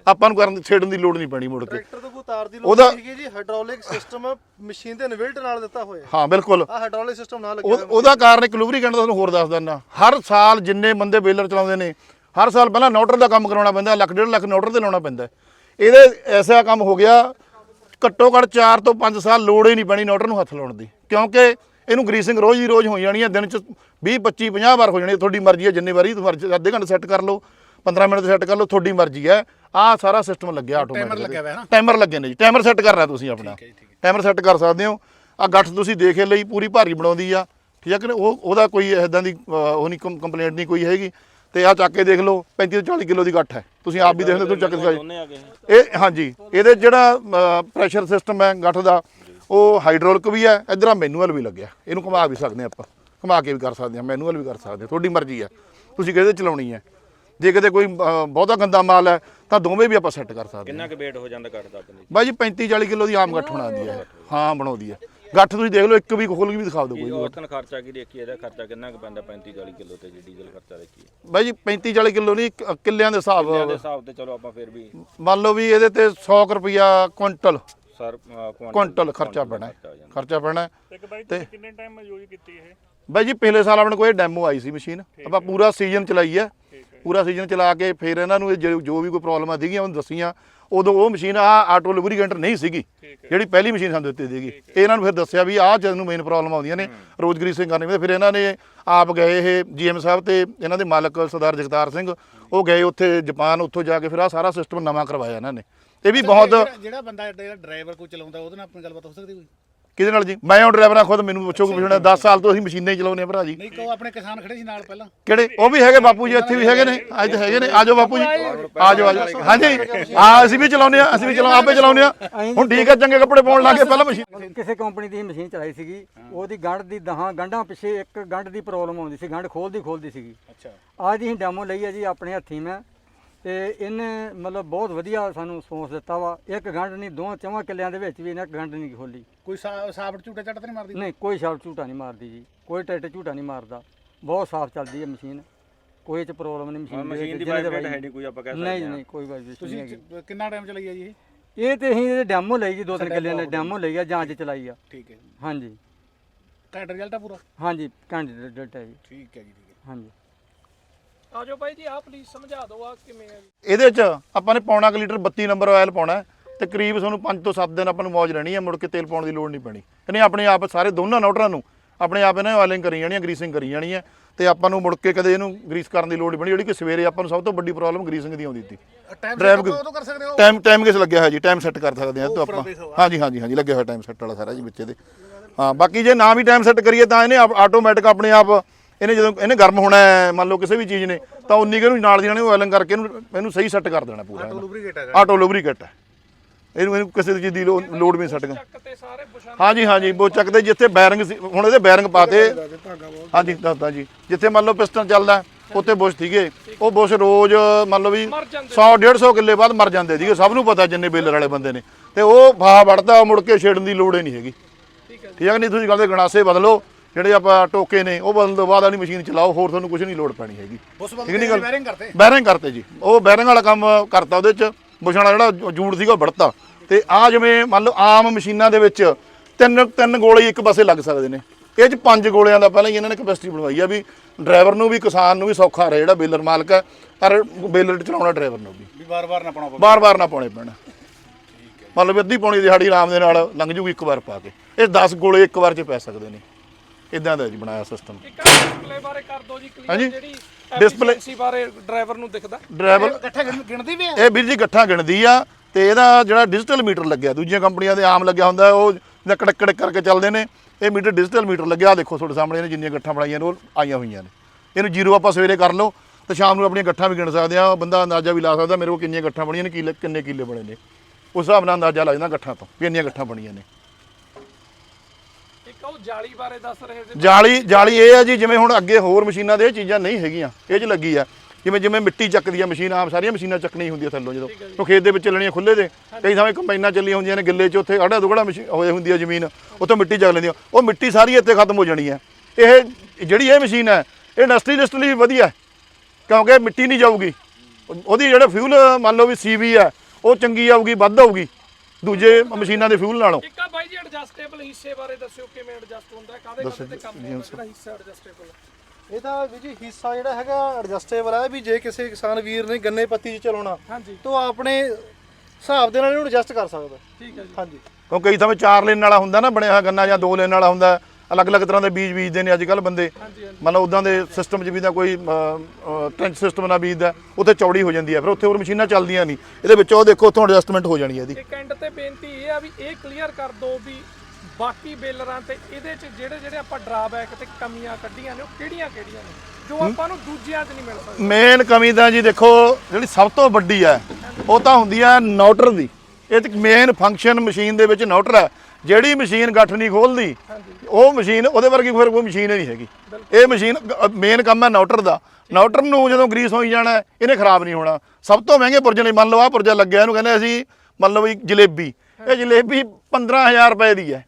ਆਪਾਂ ਨੂੰ ਕਰਨ ਛੇੜਨ ਦੀ ਲੋੜ ਨਹੀਂ ਪੈਣੀ ਮੁੜ ਕੇ। ਟਰੈਕਟਰ ਤੋਂ ਕੋਈ ਤਾਰ ਦੀ ਲੋੜ ਉਹਦਾ- ਨਹੀਂ ਹੈਗੀ ਜੀ ਹਾਈਡ੍ਰੋਲਿਕ ਸਿਸਟਮ ਮਸ਼ੀਨ ਦੇ ਇਨਵਿਲਟ ਨਾਲ ਦਿੱਤਾ ਹੋਇਆ ਹਾਂ। ਬਿਲਕੁਲ। ਆ ਹਾਈਡ੍ਰੋਲਿਕ ਸਿਸਟਮ ਨਾਲ ਲੱਗਿਆ ਉਹ- ਹੋਇਆ ਉਹਦਾ ਕਾਰਨ ਇੱਕ ਲੁਬਰੀਕੈਂਟ ਦਾ ਤੁਹਾਨੂੰ ਹੋਰ ਦੱਸ ਦਿੰਦਾ। ਹਰ ਸਾਲ ਜਿੰਨੇ ਬੰਦੇ ਬੇਲਰ ਚਲਾਉਂਦੇ ਨੇ ਹਰ ਸਾਲ ਪਹਿਲਾਂ ਨੋਟਰ ਦਾ ਕੰਮ ਕਰਾਉਣਾ ਪੈਂਦਾ ਲੱਖ ਡੇਢ ਲੱਖ ਨੋਟਰ ਤੇ ਲਾਉਣਾ ਪੈਂਦਾ। ਇਹਦੇ ਐਸਾ ਕੰਮ ਹੋ ਗਿਆ ਘੱਟੋ ਘੱਟ 4 ਤੋਂ 5 ਸਾਲ ਲੋੜ ਹੀ ਨਹੀਂ ਪੈਣੀ ਨੋਟਰ ਨੂੰ ਹੱਥ ਲਾਉਣ ਦੀ। ਕਿਉਂਕਿ ਇਹਨੂੰ ਗਰੀਸਿੰਗ ਰੋਜ਼ ਹੀ ਰੋਜ਼ ਹੋ ਜਾਣੀ ਹੈ ਦਿਨ ਚ 20 25 50 ਵਾਰ ਹੋ ਜਾਣੀ ਹੈ। ਤੁਹਾਡੀ ਮਰਜ਼ੀ ਹੈ ਜਿੰਨੇ ਵਾਰੀ ਤੁਸੀਂ ਮਰਜ਼ੀ ਅੱਧੇ ਘੰਟੇ ਸੈੱਟ ਕਰ ਲਓ। 15 ਮਿੰਟ ਸੈੱਟ ਕਰ ਲਓ ਤੁਹਾਡੀ ਮਰਜ਼ੀ ਹੈ। ਆਹ ਸਾਰਾ ਸਿਸਟਮ ਲੱਗਿਆ ਆਟੋਮੈਟਿਕ ਲੱਗਿਆ ਹੋਇਆ ਨਾ? ਟਾਈਮਰ ਲੱਗੇ ਨੇ ਜੀ। ਟਾਈਮਰ ਸੈੱਟ ਕਰਨਾ ਤੁਸੀਂ ਆਪਣਾ। ਟਾਈਮਰ ਸੈੱਟ ਕਰ ਸਕਦੇ ਹੋ। ਆ ਗੱਠ ਤੁਸੀਂ ਦੇਖੇ ਲਈ ਪੂਰੀ ਭਾਰੀ ਬਣਾਉਂਦੀ ਆ। ਠੀਕ ਹੈ ਕਿ ਨਹੀਂ? ਉਹ ਉਹਦਾ ਕੋਈ ਇਦਾਂ ਦੀ ਉਹ ਨਹੀਂ ਕੰਪਲੇਂਟ ਨਹੀਂ ਕੋਈ ਹੈਗੀ। ਤੇ ਆ ਚੱਕ ਕੇ ਦੇਖ ਲਓ 35 ਤੋਂ 40 ਕਿਲੋ ਦੀ ਗੱਠ ਹੈ। ਤੁਸੀਂ ਆਪ ਵੀ ਦੇਖ ਲਓ ਤੁਸੀਂ ਚੱਕ ਕੇ ਦਿਖਾਓ। ਇਹ ਹਾਂਜੀ ਇਹਦੇ ਜਿਹੜਾ ਪ੍ਰੈਸ਼ਰ ਸਿਸਟਮ ਹੈ ਗੱਠ ਦਾ ਉਹ ਹਾਈਡ੍ਰੋਲਿਕ ਵੀ ਹੈ। ਇਧਰ ਆ ਮੈਨੂਅਲ ਵੀ ਲੱਗਿਆ। ਇਹਨੂੰ ਘੁਮਾ ਵੀ ਸਕਦੇ ਹਾਂ ਆਪਾਂ। ਘੁਮਾ ਕੇ ਵੀ ਕਰ ਸਕਦੇ ਹਾਂ ਮੈਨੂਅਲ ਵੀ ਕਰ ਸਕਦੇ ਹਾਂ। ਤੁਹਾਡੀ ਮਰਜ਼ੀ ਹੈ। ਤੁਸੀਂ ਕਿਹਦੇ ਚਲਾਉਣੀ ਹੈ? ਜੇ ਕਿਤੇ ਕੋਈ ਬਹੁਤਾ ਗੰਦਾ ਮਾਲ ਹੈ ਤਾਂ ਦੋਵੇਂ ਵੀ ਆਪਾਂ ਸੈੱਟ ਕਰ ਸਕਦੇ ਹਾਂ। ਕਿੰਨਾ ਕੁ weight ਹੋ ਜਾਂਦਾ ਕੱਟਦਾ ਆਪਣੇ? ਬਾਈ ਜੀ 35 40 ਕਿਲੋ ਦੀ ਆਮ ਗੱਠ ਬਣਾਉਂਦੀ ਹੈ ਹਾਂ ਬਣਾਉਂਦੀ ਹੈ। ਗੱਠ ਤੁਸੀਂ ਦੇਖ ਲਓ ਇੱਕ ਵੀ ਖੋਲ ਕੇ ਵੀ ਦਿਖਾ ਦਿਓ ਕੋਈ ਵੀ। ਔਰਤਨ ਖਰਚਾ ਕੀ ਦੇਖੀਏ ਇਹਦਾ ਖਰਚਾ ਕਿੰਨਾ ਕੁ ਪੈਂਦਾ 35 40 ਕਿਲੋ ਤੇ ਜੀ ਡੀਜ਼ਲ ਖਰਚਾ ਦੇਖੀਏ। ਬਾਈ ਜੀ 35 40 ਕਿਲੋ ਨਹੀਂ ਕਿੱਲਿਆਂ ਦੇ ਹਿਸਾਬ ਦੇ ਹਿਸਾਬ ਤੇ ਚਲੋ ਆਪਾਂ ਫਿਰ ਵੀ ਮੰਨ ਲਓ ਵੀ ਇਹਦੇ ਤੇ 100 ਰੁਪਿਆ ਕੁਇੰਟਲ। ਸਰ ਕੁਇੰਟਲ ਖਰਚਾ ਪੈਣਾ ਹੈ। ਖਰਚਾ ਪੈਣਾ ਹੈ। ਇੱਕ ਬਾਈ ਤੇ- ਤੁਸੀਂ ਕਿੰਨੇ ਟਾਈਮ ਯੂਜ਼ ਕੀਤੀ ਇਹ? ਬਾਈ ਜੀ ਪਿਛਲੇ ਸਾਲ ਆਪਣੇ ਕੋਲ ਇਹ ਡੈਮੋ ਆਈ ਸੀ ਮਸ਼ੀਨ। ਆਪਾਂ ਪੂਰਾ ਸੀਜ਼ਨ ਚਲਾਈ ਹੈ। ਪੂਰਾ ਸੀਜ਼ਨ ਚਲਾ ਕੇ ਫਿਰ ਇਹਨਾਂ ਨੂੰ ਇਹ ਜੋ ਜੋ ਵੀ ਕੋਈ ਪ੍ਰੋਬਲਮਾਂ ਸੀਗੀਆਂ ਉਹਨੂੰ ਦੱਸੀਆਂ। ਉਦੋਂ ਉਹ ਮਸ਼ੀਨ ਆ ਆਟੋ ਲੁਬਰੀਕੈਂਟ ਨਹੀਂ ਸੀਗੀ ਜਿਹੜੀ ਪਹਿਲੀ ਮਸ਼ੀਨ ਸਾਨੂੰ ਦਿੱਤੀ ਸੀਗੀ। ਇਹ ਇਹਨਾਂ ਨੂੰ ਫਿਰ ਦੱਸਿਆ ਵੀ ਆਹ ਚੀਜ਼ ਨੂੰ ਮੇਨ ਪ੍ਰੋਬਲਮ ਆਉਂਦੀਆਂ ਨੇ ਰੋਜ਼ ਗਰੀਸਿੰਗ ਕਰਨੀ ਫਿਰ ਇਹਨਾਂ ਨੇ ਆਪ ਗਏ ਇਹ ਜੀਐਮ ਸਾਹਿਬ ਤੇ ਇਹਨਾਂ ਦੇ ਮਾਲਕ ਸਰਦਾਰ ਜਗਤਾਰ ਸਿੰਘ ਉਹ ਗਏ ਉੱਥੇ ਜਾਪਾਨ ਉੱਥੋਂ ਜਾ ਕੇ ਫਿਰ ਆ ਸਾਰਾ ਸਿਸਟਮ ਨਵਾਂ ਕਰਵਾਇਆ ਇਹਨਾਂ ਨੇ। ਇਹ ਵੀ ਬਹੁਤ ਜਿਹੜਾ- ਬੰਦਾ ਜਿਹੜਾ ਡਰਾਈਵਰ ਕੋਈ ਚਲਾਉਂਦਾ ਉਹਦੇ ਨਾਲ ਆਪਣੀ ਗੱਲਬਾਤ ਹੋ ਸਕਦੀ ਕੋਈ? ਕਿਹਦੇ ਨਾਲ ਜੀ? ਮੈਂ ਉਹ ਡਰਾਈਵਰਾਂ ਖੁਦ ਮੈਨੂੰ ਪੁੱਛੋ ਕਿ ਪੁੱਛਣਾ 10 ਸਾਲ ਤੋਂ ਅਸੀਂ ਮਸ਼ੀਨਾਂ ਹੀ ਚਲਾਉਂਦੇ ਆ ਭਰਾ ਜੀ। ਨਹੀਂ ਕਹੋ ਆਪਣੇ ਕਿਸਾਨ ਖੜੇ ਸੀ ਨਾਲ ਪਹਿਲਾਂ। ਕਿਹੜੇ? ਉਹ ਵੀ ਹੈਗੇ ਬਾਪੂ ਜੀ ਇੱਥੇ ਵੀ ਹੈਗੇ ਨੇ। ਅੱਜ ਤੇ ਹੈਗੇ ਨੇ। ਆਜੋ ਬਾਪੂ ਜੀ। ਆਜੋ ਆਜੋ ਹਾਂਜੀ। ਆ ਅਸੀਂ ਵੀ ਚਲਾਉਂਦੇ ਆ ਅਸੀਂ ਵੀ ਚਲਾ ਆਪੇ ਚਲਾਉਂਦੇ ਆ ਹੁਣ ਠੀਕ ਹੈ ਚੰਗੇ ਕੱਪੜੇ ਪਾਉਣ ਲੱਗੇ ਪਹਿਲਾਂ ਮਸ਼ੀਨ। ਕਿਸੇ ਕੰਪਨੀ ਦੀ ਮਸ਼ੀਨ ਚਲਾਈ ਸੀਗੀ। ਉਹਦੀ ਗੰਢ ਦੀ ਦਹਾਂ ਗੰਢਾਂ ਪਿੱਛੇ ਇੱਕ ਗੰਢ ਦੀ ਪ੍ਰੋਬਲਮ ਆਉਂਦੀ ਸੀ। ਗੰਢ ਖੋਲਦੀ ਖੋਲਦੀ ਸੀਗੀ। ਅੱਛਾ। ਅੱਜ ਅਸੀਂ ਡੈਮੋ ਲਈ ਹੈ ਜੀ ਆਪਣੇ ਹੱਥੀਂ ਮੈਂ। ਤੇ ਇਹਨੇ ਮਤਲਬ ਬਹੁਤ ਵਧੀਆ ਸਾਨੂੰ ਸੌਂਸ ਦਿੱਤਾ ਵਾ। ਇੱਕ ਗੰਢ ਨਹੀਂ ਦੋਵਾਂ ਚੌਵਾਂ ਕਿੱਲਿਆਂ ਦੇ ਵਿੱਚ ਵੀ ਇਹਨੇ ਇੱਕ ਗੰਢ ਨਹੀਂ ਖੋਲੀ। ਕੋਈ ਸਾ- ਸਾਬਟ ਝੂਟੇ ਤਾਂ ਨਹੀਂ ਮਾਰਦੀ? ਨਹੀਂ ਕੋਈ ਸ਼ਾਟ ਝੂਟਾ ਨਹੀਂ ਮਾਰਦੀ ਜੀ। ਕੋਈ ਟਰੈਕਟਰ ਝੂਟਾ ਨਹੀਂ ਮਾਰਦਾ। ਬਹੁਤ ਸਾਫ਼ ਚੱਲਦੀ ਹੈ ਮਸ਼ੀਨ। ਕੋਈ ਇਹ ਚ ਪ੍ਰੋਬਲਮ ਨਹੀਂ ਮਸ਼ੀਨ ਦੇ ਮਸ਼ੀਨ ਦੀ ਵਾਈਬ੍ਰੇਟ ਹੈ ਨਹੀਂ ਕੋਈ ਆਪਾਂ ਕਹਿ ਨਹੀਂ ਸਕਦੇ ਨਹੀਂ ਕੋਈ ਵਾਈਬ੍ਰੇਸ਼ਨ ਨਹੀਂ ਹੈਗੀ। ਤੁਸੀਂ ਕਿੰਨਾ ਟਾਈਮ ਚਲਾਈ ਹੈ ਜੀ ਇਹ? ਇਹ ਤੇ ਅਸੀਂ ਇਹਦੇ ਡੈਮੋ ਲਈ ਜੀ ਦੋ ਤਿੰਨ ਕਿੱਲਿਆਂ ਦੇ ਡੈਮੋ ਲਈ ਆ ਜਾਂਚ ਚਲਾਈ ਆ। ਠੀਕ ਹੈ ਜੀ। ਹਾਂਜੀ। ਘੈਂਟ ਰਿਜ਼ਲਟ ਆ ਪੂਰਾ? ਹਾਂਜੀ ਕੈਂਡੀਡੇਟ ਹੈ ਜੀ। ਠੀਕ ਹੈ ਜੀ ਠੀਕ ਹੈ। ਹਾਂਜੀ। ਆਜੋ ਬਾਈ ਜੀ ਆ ਪਲੀਜ਼ ਸਮਝਾ ਦਿਓ ਆ ਕਿਵੇਂ ਹੈ ਜੀ। ਇਹਦੇ ਚ ਆਪਾਂ ਨੇ ਪੌਣਾ ਕੁ ਲੀਟਰ 32 ਨੰਬਰ ਆਇਲ ਪਾਉਣਾ ਹੈ ਤੇ ਕਰੀਬ ਤੁਹਾਨੂੰ 5 ਤੋਂ 7 ਦਿਨ ਆਪਾਂ ਨੂੰ ਮੌਜ ਰਹਿਣੀ ਹੈ ਮੁੜ ਕੇ ਤੇਲ ਪਾਉਣ ਦੀ ਲੋੜ ਨਹੀਂ ਪੈਣੀ। ਇਹਨੇ ਆਪਣੇ ਆਪ ਸਾਰੇ ਦੋਨਾਂ ਨੋਟਰਾਂ ਨੂੰ ਆਪਣੇ ਆਪ ਇਹਨਾਂ ਆਇਲਿੰਗ ਕਰੀ ਜਾਣੀ ਹੈ ਗਰੀਸਿੰਗ ਕਰੀ ਜਾਣੀ ਹੈ ਤੇ ਆਪਾਂ ਨੂੰ ਮੁੜ ਕੇ ਕਦੇ ਇਹਨੂੰ ਗਰੀਸ ਕਰਨ ਦੀ ਲੋੜ ਨਹੀਂ ਪੈਣੀ ਜਿਹੜੀ ਕਿ ਸਵੇਰੇ ਆਪਾਂ ਨੂੰ ਸਭ ਤੋਂ ਵੱਡੀ ਪ੍ਰੋਬਲਮ ਗਰੀਸਿੰਗ ਦੀ ਆਉਂਦੀ ਸੀ। ਟਾਈਮ ਉਦੋਂ ਕਰ ਸਕਦੇ ਹੋ? ਟਾਈਮ ਟਾਈਮ ਕਿਸ ਲੱਗਿਆ ਹੋਇਆ ਜੀ? ਟਾਈਮ ਸੈੱਟ ਕਰ ਸਕਦੇ ਹਾਂ ਇਹ ਤੋਂ ਆਪਾਂ। ਹਾਂਜੀ ਹਾਂਜੀ ਹਾਂਜੀ ਲੱਗਿਆ ਹੋਇਆ ਟਾਈਮ ਸੈੱਟ ਵਾਲਾ ਸਾਰਾ ਜੀ ਵਿੱਚ ਇਹਦੇ। ਹਾਂ ਬਾਕੀ ਜੇ ਨਾ ਵੀ ਟਾਈਮ ਸੈੱਟ ਕਰੀਏ ਤਾਂ ਇਹਨੇ ਆਟੋਮੈਟਿਕ ਆਪਣੇ ਆਪ ਇਹਨੇ ਜਦੋਂ ਇਹਨੇ ਗਰਮ ਹੋਣਾ ਹੈ ਮੰਨ ਲਓ ਕਿਸੇ ਵੀ ਚੀਜ਼ ਨੇ ਤਾਂ ਉਨੀ ਕੁ ਇਹਨੂੰ ਨਾਲ ਦੀ ਨਾਲ ਆਇਲਿੰਗ ਕਰਕੇ ਇਹਨੂੰ ਇਹਨੂੰ ਸਹੀ ਸੈੱਟ ਕਰ ਦੇਣਾ ਪੂਰਾ। ਇਹਨੂੰ। ਲੁਬਰੀਕੇਟ ਹੈਗਾ। ਆਟੋ ਲੁਬਰੀਕੇਟ ਹੈ। ਇਹਨੂੰ ਇਹਨੂੰ ਕਿਸੇ ਚੀਜ਼ ਦੀ ਲੋ- ਲੋੜ ਵੀ ਨਹੀਂ ਸੈੱਟ ਕਰ ਚੱਕ ਤੇ ਸਾਰੇ ਬੁਸ਼ਾਂ ਹਾਂਜੀ ਹਾਂਜੀ ਬੋ ਚੱਕਦੇ ਜਿੱਥੇ ਬੈਰਿੰਗ ਸੀ ਹੁਣ ਇਹਦੇ ਬੈਰਿੰਗ ਪਾਤੇ ਹਾਂਜੀ ਦੱਸਦਾ ਜੀ। ਜਿੱਥੇ ਮੰਨ ਲਓ ਪਿਸਟਨ ਚੱਲਦਾ ਉੱਥੇ ਬੁਸ਼ ਸੀਗੇ ਉਹ ਬੁਸ਼ ਰੋਜ਼ ਮੰਨ ਲਓ ਵੀ ਮਰ ਜਾਂਦੇ 100 150 ਕਿੱਲੇ ਬਾਅਦ ਮਰ ਜਾਂਦੇ ਸੀਗੇ। ਸਭ ਨੂੰ ਪਤਾ ਜਿੰਨੇ ਬੇਲਰ ਵਾਲੇ ਬੰਦੇ ਨੇ। ਤੇ ਉਹ ਫਾਹ ਵੜਦਾ ਮੁੜ ਕੇ ਛੇੜਨ ਦੀ ਲੋੜ ਹੀ ਨਹੀਂ ਹੈਗੀ। ਠੀਕ ਹੈ। ਠੀਕ ਹੈ ਨਹੀਂ? ਤੁਸੀਂ ਕਹਿੰਦੇ ਗਣਾਸੇ ਬਦਲੋ। ਜਿਹੜੇ ਆਪਾਂ ਟੋਕੇ ਨੇ ਉਹ ਬਦਲਣ ਤੋਂ ਬਾਅਦ ਵਾਲੀ ਮਸ਼ੀਨ ਚਲਾਓ ਹੋਰ ਤੁਹਾਨੂੰ ਕੁਝ ਨਹੀਂ ਲੋੜ ਪੈਣੀ ਹੈਗੀ। ਉਸ ਨਹੀਂ ਗੱਲ? ਵਾਇਰਿੰਗ ਕਰਤੇ? ਬੈਰਿੰਗ ਕਰਤੇ ਜੀ। ਉਹ ਬੈਰਿੰਗ ਵਾਲਾ ਕੰਮ ਕਰਤਾ ਉਹਦੇ ਚ ਬੁਸ਼ਾਂ ਵਾਲਾ ਜਿਹੜਾ ਜੂੜ ਸੀਗਾ ਉਹ ਵੜਤਾ। ਤੇ ਆ ਜਿਵੇਂ ਮੰਨ ਲਓ ਆਮ ਮਸ਼ੀਨਾਂ ਦੇ ਵਿੱਚ ਤਿੰਨ ਤਿੰਨ ਗੋਲੇ ਇੱਕ ਪਾਸੇ ਲੱਗ ਸਕਦੇ ਨੇ। ਇਹ ਚ ਪੰਜ ਗੋਲਿਆਂ ਦਾ ਪਹਿਲਾਂ ਹੀ ਇਹਨਾਂ ਨੇ ਕੈਪੈਸਿਟੀ ਬਣਵਾਈ ਆ ਵੀ ਡਰਾਈਵਰ ਨੂੰ ਵੀ ਕਿਸਾਨ ਨੂੰ ਵੀ ਸੌਖਾ ਰਹੇ ਜਿਹੜਾ ਬੇਲਰ ਮਾਲਕ ਹੈ ਪਰ ਬੇਲਰ ਚਲਾਉਣਾ ਡਰਾਈਵਰ ਨੂੰ ਵੀ। ਵੀ ਵਾਰ-ਵਾਰ ਨਾ ਪਾਉਣਾ ਪਵੇ। ਬਾਰ-ਬਾਰ ਨਾ ਪਾਉਣੇ ਪੈਣ। ਮੰਨ ਲਓ ਵੀ ਅੱਧੀ ਪੌਣੀ ਦਿਹਾੜੀ ਆਰਾਮ ਦੇ ਨਾਲ ਲੰਘ ਜੂਗੀ ਇੱਕ ਵਾਰ ਪਾ ਕੇ। ਇਹ 10 ਗੋਲੇ ਇੱਕ ਵਾਰ ਚ ਪੈ ਸਕਦੇ ਨੇ। ਇਦਾਂ ਦਾ ਜੀ ਬਣਾਇਆ ਸਿਸਟਮ ਇੱਕ ਡਿਸਪਲੇ ਬਾਰੇ ਕਰ ਦਿਓ ਜੀ ਹਾਂਜੀ। ਕਲੀਅਰ ਜਿਹੜੀ Display- efficiency ਬਾਰੇ ਡਰਾਈਵਰ ਨੂੰ ਦਿਖਦਾ। ਡਰਾਈਵਰ ਇਕੱਠਾ ਗਿਣ- ਗਿਣਦੀ ਵੀ ਹੈ ਇਹ ਵੀਰ ਜੀ ਗੱਠਾਂ ਗਿਣਦੀ ਆ ਤੇ ਇਹਦਾ ਜਿਹੜਾ ਡਿਜੀਟਲ ਮੀਟਰ ਲੱਗਿਆ ਦੂਜੀਆਂ ਕੰਪਨੀਆਂ ਦੇ ਆਮ ਲੱਗਿਆ ਹੁੰਦਾ ਉਹ ਜਿੱਦਾਂ ਕੜਕ ਕੜਕ ਕਰਕੇ ਚੱਲਦੇ ਨੇ ਇਹ ਮੀਟਰ ਡਿਜੀਟਲ ਮੀਟਰ ਲੱਗਿਆ ਆਹ ਦੇਖੋ ਤੁਹਾਡੇ ਸਾਹਮਣੇ ਇਹਨੇ ਜਿੰਨੀਆਂ ਗੱਠਾਂ ਬਣਾਈਆਂ ਨੇ ਉਹ ਆਈਆਂ ਹੋਈਆਂ ਨੇ। ਇਹਨੂੰ ਜ਼ੀਰੋ ਆਪਾਂ ਸਵੇਰੇ ਕਰ ਲਓ ਤੇ ਸ਼ਾਮ ਨੂੰ ਆਪਣੀਆਂ ਗੱਠਾਂ ਵੀ ਗਿਣ ਸਕਦੇ ਆ ਬੰਦਾ ਅੰਦਾਜ਼ਾ ਵੀ ਲਾ ਸਕਦਾ ਮੇਰੇ ਕੋਲ ਕਿੰਨੀਆਂ ਗੱਠਾਂ ਬਣੀਆਂ ਨੇ ਕਿੱਲੇ ਕਿੰਨੇ ਕਿੱਲੇ ਬਣੇ ਨੇ। ਉਸ ਹਿਸਾਬ ਨਾਲ ਅੰਦਾਜ਼ਾ ਲੱਗ ਜਾਂਦਾ ਗੱਠਾਂ ਤੋਂ ਵੀ ਇੰਨੀਆਂ ਗੱਠਾਂ ਬਣੀਆਂ ਨੇ। ਉਹ ਜਾਲੀ ਬਾਰੇ ਦੱਸ ਰਹੇ ਸੀ। ਜਾਲੀ ਜਾਲੀ ਇਹ ਆ ਜੀ ਜਿਵੇਂ ਹੁਣ ਅੱਗੇ ਹੋਰ ਮਸ਼ੀਨਾਂ ਦੇ ਇਹ ਚੀਜ਼ਾਂ ਨਹੀਂ ਹੈਗੀਆਂ ਇਹ 'ਚ ਲੱਗੀ ਆ। ਜਿਵੇਂ ਜਿਵੇਂ ਮਿੱਟੀ ਚੱਕਦੀ ਆ ਮਸ਼ੀਨ ਆਮ ਸਾਰੀਆਂ ਮਸ਼ੀਨਾਂ ਚੱਕਣੀ ਹੁੰਦੀਆਂ ਥੱਲੋਂ ਜਦੋਂ। ਉਹ ਖੇਤ ਦੇ ਵਿੱਚ ਚੱਲਣੀਆਂ ਖੁੱਲੇ ਦੇ। ਕਈ ਥਾਵੇਂ ਕੰਬਾਈਨਾਂ ਚੱਲੀਆਂ ਹੁੰਦੀਆਂ ਨੇ ਗਿੱਲੇ 'ਚ ਉੱਥੇ ਆੜਾ ਦੁਗੜਾ ਹੋਏ ਹੁੰਦੀ ਆ ਜ਼ਮੀਨ ਉੱਥੇ ਮਿੱਟੀ ਚੱਕ ਲੈਂਦੀ ਆ ਉਹ ਮਿੱਟੀ ਸਾਰੀ ਇੱਥੇ ਖਤਮ ਹੋ ਜਾਣੀ ਆ। ਇਹ ਜਿਹੜੀ ਇਹ ਮਸ਼ੀਨ ਹੈ ਇਹ ਇੰਡਸਟਰੀਲਿਸਟ ਲਈ ਵਧੀਆ ਹੈ ਕਿਉਂਕਿ ਮਿੱਟੀ ਨਹੀਂ ਜਾਊਗੀ। ਉਹ- ਉਹਦੀ ਜਿਹੜਾ ਫਿਊਲ ਮੰਨ ਲਓ ਵੀ ਸੀਵੀ ਹੈ ਉਹ ਚੰਗੀ ਆਊਗੀ ਵੱਧ ਆਊਗੀ। ਦੂਜੇ ਮਸ਼ੀਨਾਂ ਦੇ ਫਿਊਲ ਨਾਲੋਂ। ਇੱਕ ਆ ਬਾਈ ਜੀ ਐਡਜਸਟੇਬਲ ਹਿੱਸੇ ਬਾਰੇ ਦੱਸਿਓ ਕਿਵੇਂ ਐਡਜਸਟ ਹੁੰਦਾ ਹੈ ਕਾਦੇ ਕਾਦੇ ਤੇ ਕੰਮ ਆਉਂਦਾ ਜਿਹੜਾ ਹਿੱਸਾ ਐਡਜਸਟੇਬਲ ਇਹਦਾ ਵੀ ਜੀ ਹਿੱਸਾ ਜਿਹੜਾ ਹੈਗਾ ਐਡਜਸਟੇਬਲ ਹੈ ਵੀ ਜੇ ਕਿਸੇ ਕਿਸਾਨ ਵੀਰ ਨੇ ਗੰਨੇ ਪੱਤੀ 'ਚ ਚਲਾਉਣਾ ਹਾਂਜੀ। ਤਾਂ ਆਪਣੇ ਹਿਸਾਬ ਦੇ ਨਾਲ ਇਹਨੂੰ ਐਡਜਸਟ ਕਰ ਸਕਦਾ। ਠੀਕ ਹੈ ਜੀ। ਹਾਂਜੀ। ਕਿਉਂਕਿ ਕਈ ਥਾਵੇਂ ਚਾਰ ਲੇਨ ਵਾਲਾ ਹੁੰਦਾ ਨਾ ਬਣਿਆ ਹੋਇਆ ਗੰਨਾ ਜਾਂ ਦੋ ਲੇਨ ਵਾਲਾ ਹੁੰਦਾ। ਅਲੱਗ-ਅਲੱਗ ਤਰ੍ਹਾਂ ਦੇ ਬੀਜ ਬੀਜਦੇ ਨੇ ਅੱਜ ਕੱਲ ਬੰਦੇ ਮਤਲਬ ਉਦਾਂ ਦੇ ਸਿਸਟਮ 'ਚ ਵੀ ਤਾਂ ਕੋਈ ਟ੍ਰੈਂਚ ਸਿਸਟਮ ਨਾਲ ਬੀਜਦਾ ਉੱਥੇ ਚੌੜੀ ਹੋ ਜਾਂਦੀ ਹੈ। ਫਿਰ ਉੱਥੇ ਹੋਰ ਮਸ਼ੀਨਾਂ ਚੱਲਦੀਆਂ ਨਹੀਂ। ਇਹਦੇ ਵਿੱਚ ਉਹ ਦੇਖੋ ਉੱਥੋਂ ਐਡਜਸਟਮੈਂਟ ਹੋ ਜਾਣੀ ਹੈ ਇਹਦੀ। ਇੱਕ ਐਂਡ ਤੇ ਬੇਨਤੀ ਇਹ ਆ ਵੀ ਇਹ ਕਲੀਅਰ ਕਰ ਦਿਓ ਵੀ ਬਾਕੀ ਬੇਲਰਾਂ ਤੇ ਇਹਦੇ ਚ ਜਿਹੜੇ ਜਿਹੜੇ ਆਪਾਂ ਡਰਾਬੈਕ ਤੇ ਕਮੀਆਂ ਕੱਢੀਆਂ ਨੇ ਉਹ ਕਿਹੜੀਆਂ ਕਿਹੜੀਆਂ ਨੇ? ਜੋ ਆਪਾਂ ਨੂੰ ਦੂਜਿਆਂ 'ਚ ਨਹੀਂ ਮਿਲ ਸਕਦਾ। ਮੇਨ ਕਮੀ ਤਾਂ ਜੀ ਦੇਖੋ ਜਿਹੜੀ ਸਭ ਤੋਂ ਵੱਡੀ ਹੈ ਉਹ ਤਾਂ ਹੁੰਦੀ ਹੈ ਨੋਟਰ ਦੀ। ਇਹ ਤੇ ਮੇਨ ਫੰਕਸ਼ਨ ਮਸ਼ੀਨ ਦੇ ਵਿੱਚ ਨੋਟਰ ਹੈ। ਜਿਹੜੀ ਮਸ਼ੀਨ ਗੱਠ ਨਹੀਂ ਖੋਲਦੀ ਉਹ ਮਸ਼ੀਨ ਉਹਦੇ ਵਰਗੀ ਫਿਰ ਕੋਈ ਮਸ਼ੀਨ ਹੀ ਨਹੀਂ ਹੈਗੀ। ਇਹ ਮਸ਼ੀਨ ਮੇਨ ਕੰਮ ਹੈ ਨੋਟਰ ਦਾ। ਨੋਟਰ ਨੂੰ ਜਦੋਂ ਗਰੀਸ ਹੋਈ ਜਾਣਾ ਇਹਨੇ ਖਰਾਬ ਨਹੀਂ ਹੋਣਾ। ਸਭ ਤੋਂ ਮਹਿੰਗੇ ਪੁਰਜੇ ਨੇ ਮੰਨ ਲਓ ਆਹ ਪੁਰਜਾ ਲੱਗਿਆ ਇਹਨੂੰ ਕਹਿੰਦੇ ਅਸੀਂ ਮੰਨ ਲਓ ਵੀ ਜਲੇਬੀ। ਇਹ ਜਲੇਬੀ 15000 ਰੁਪਏ ਦੀ ਹੈ।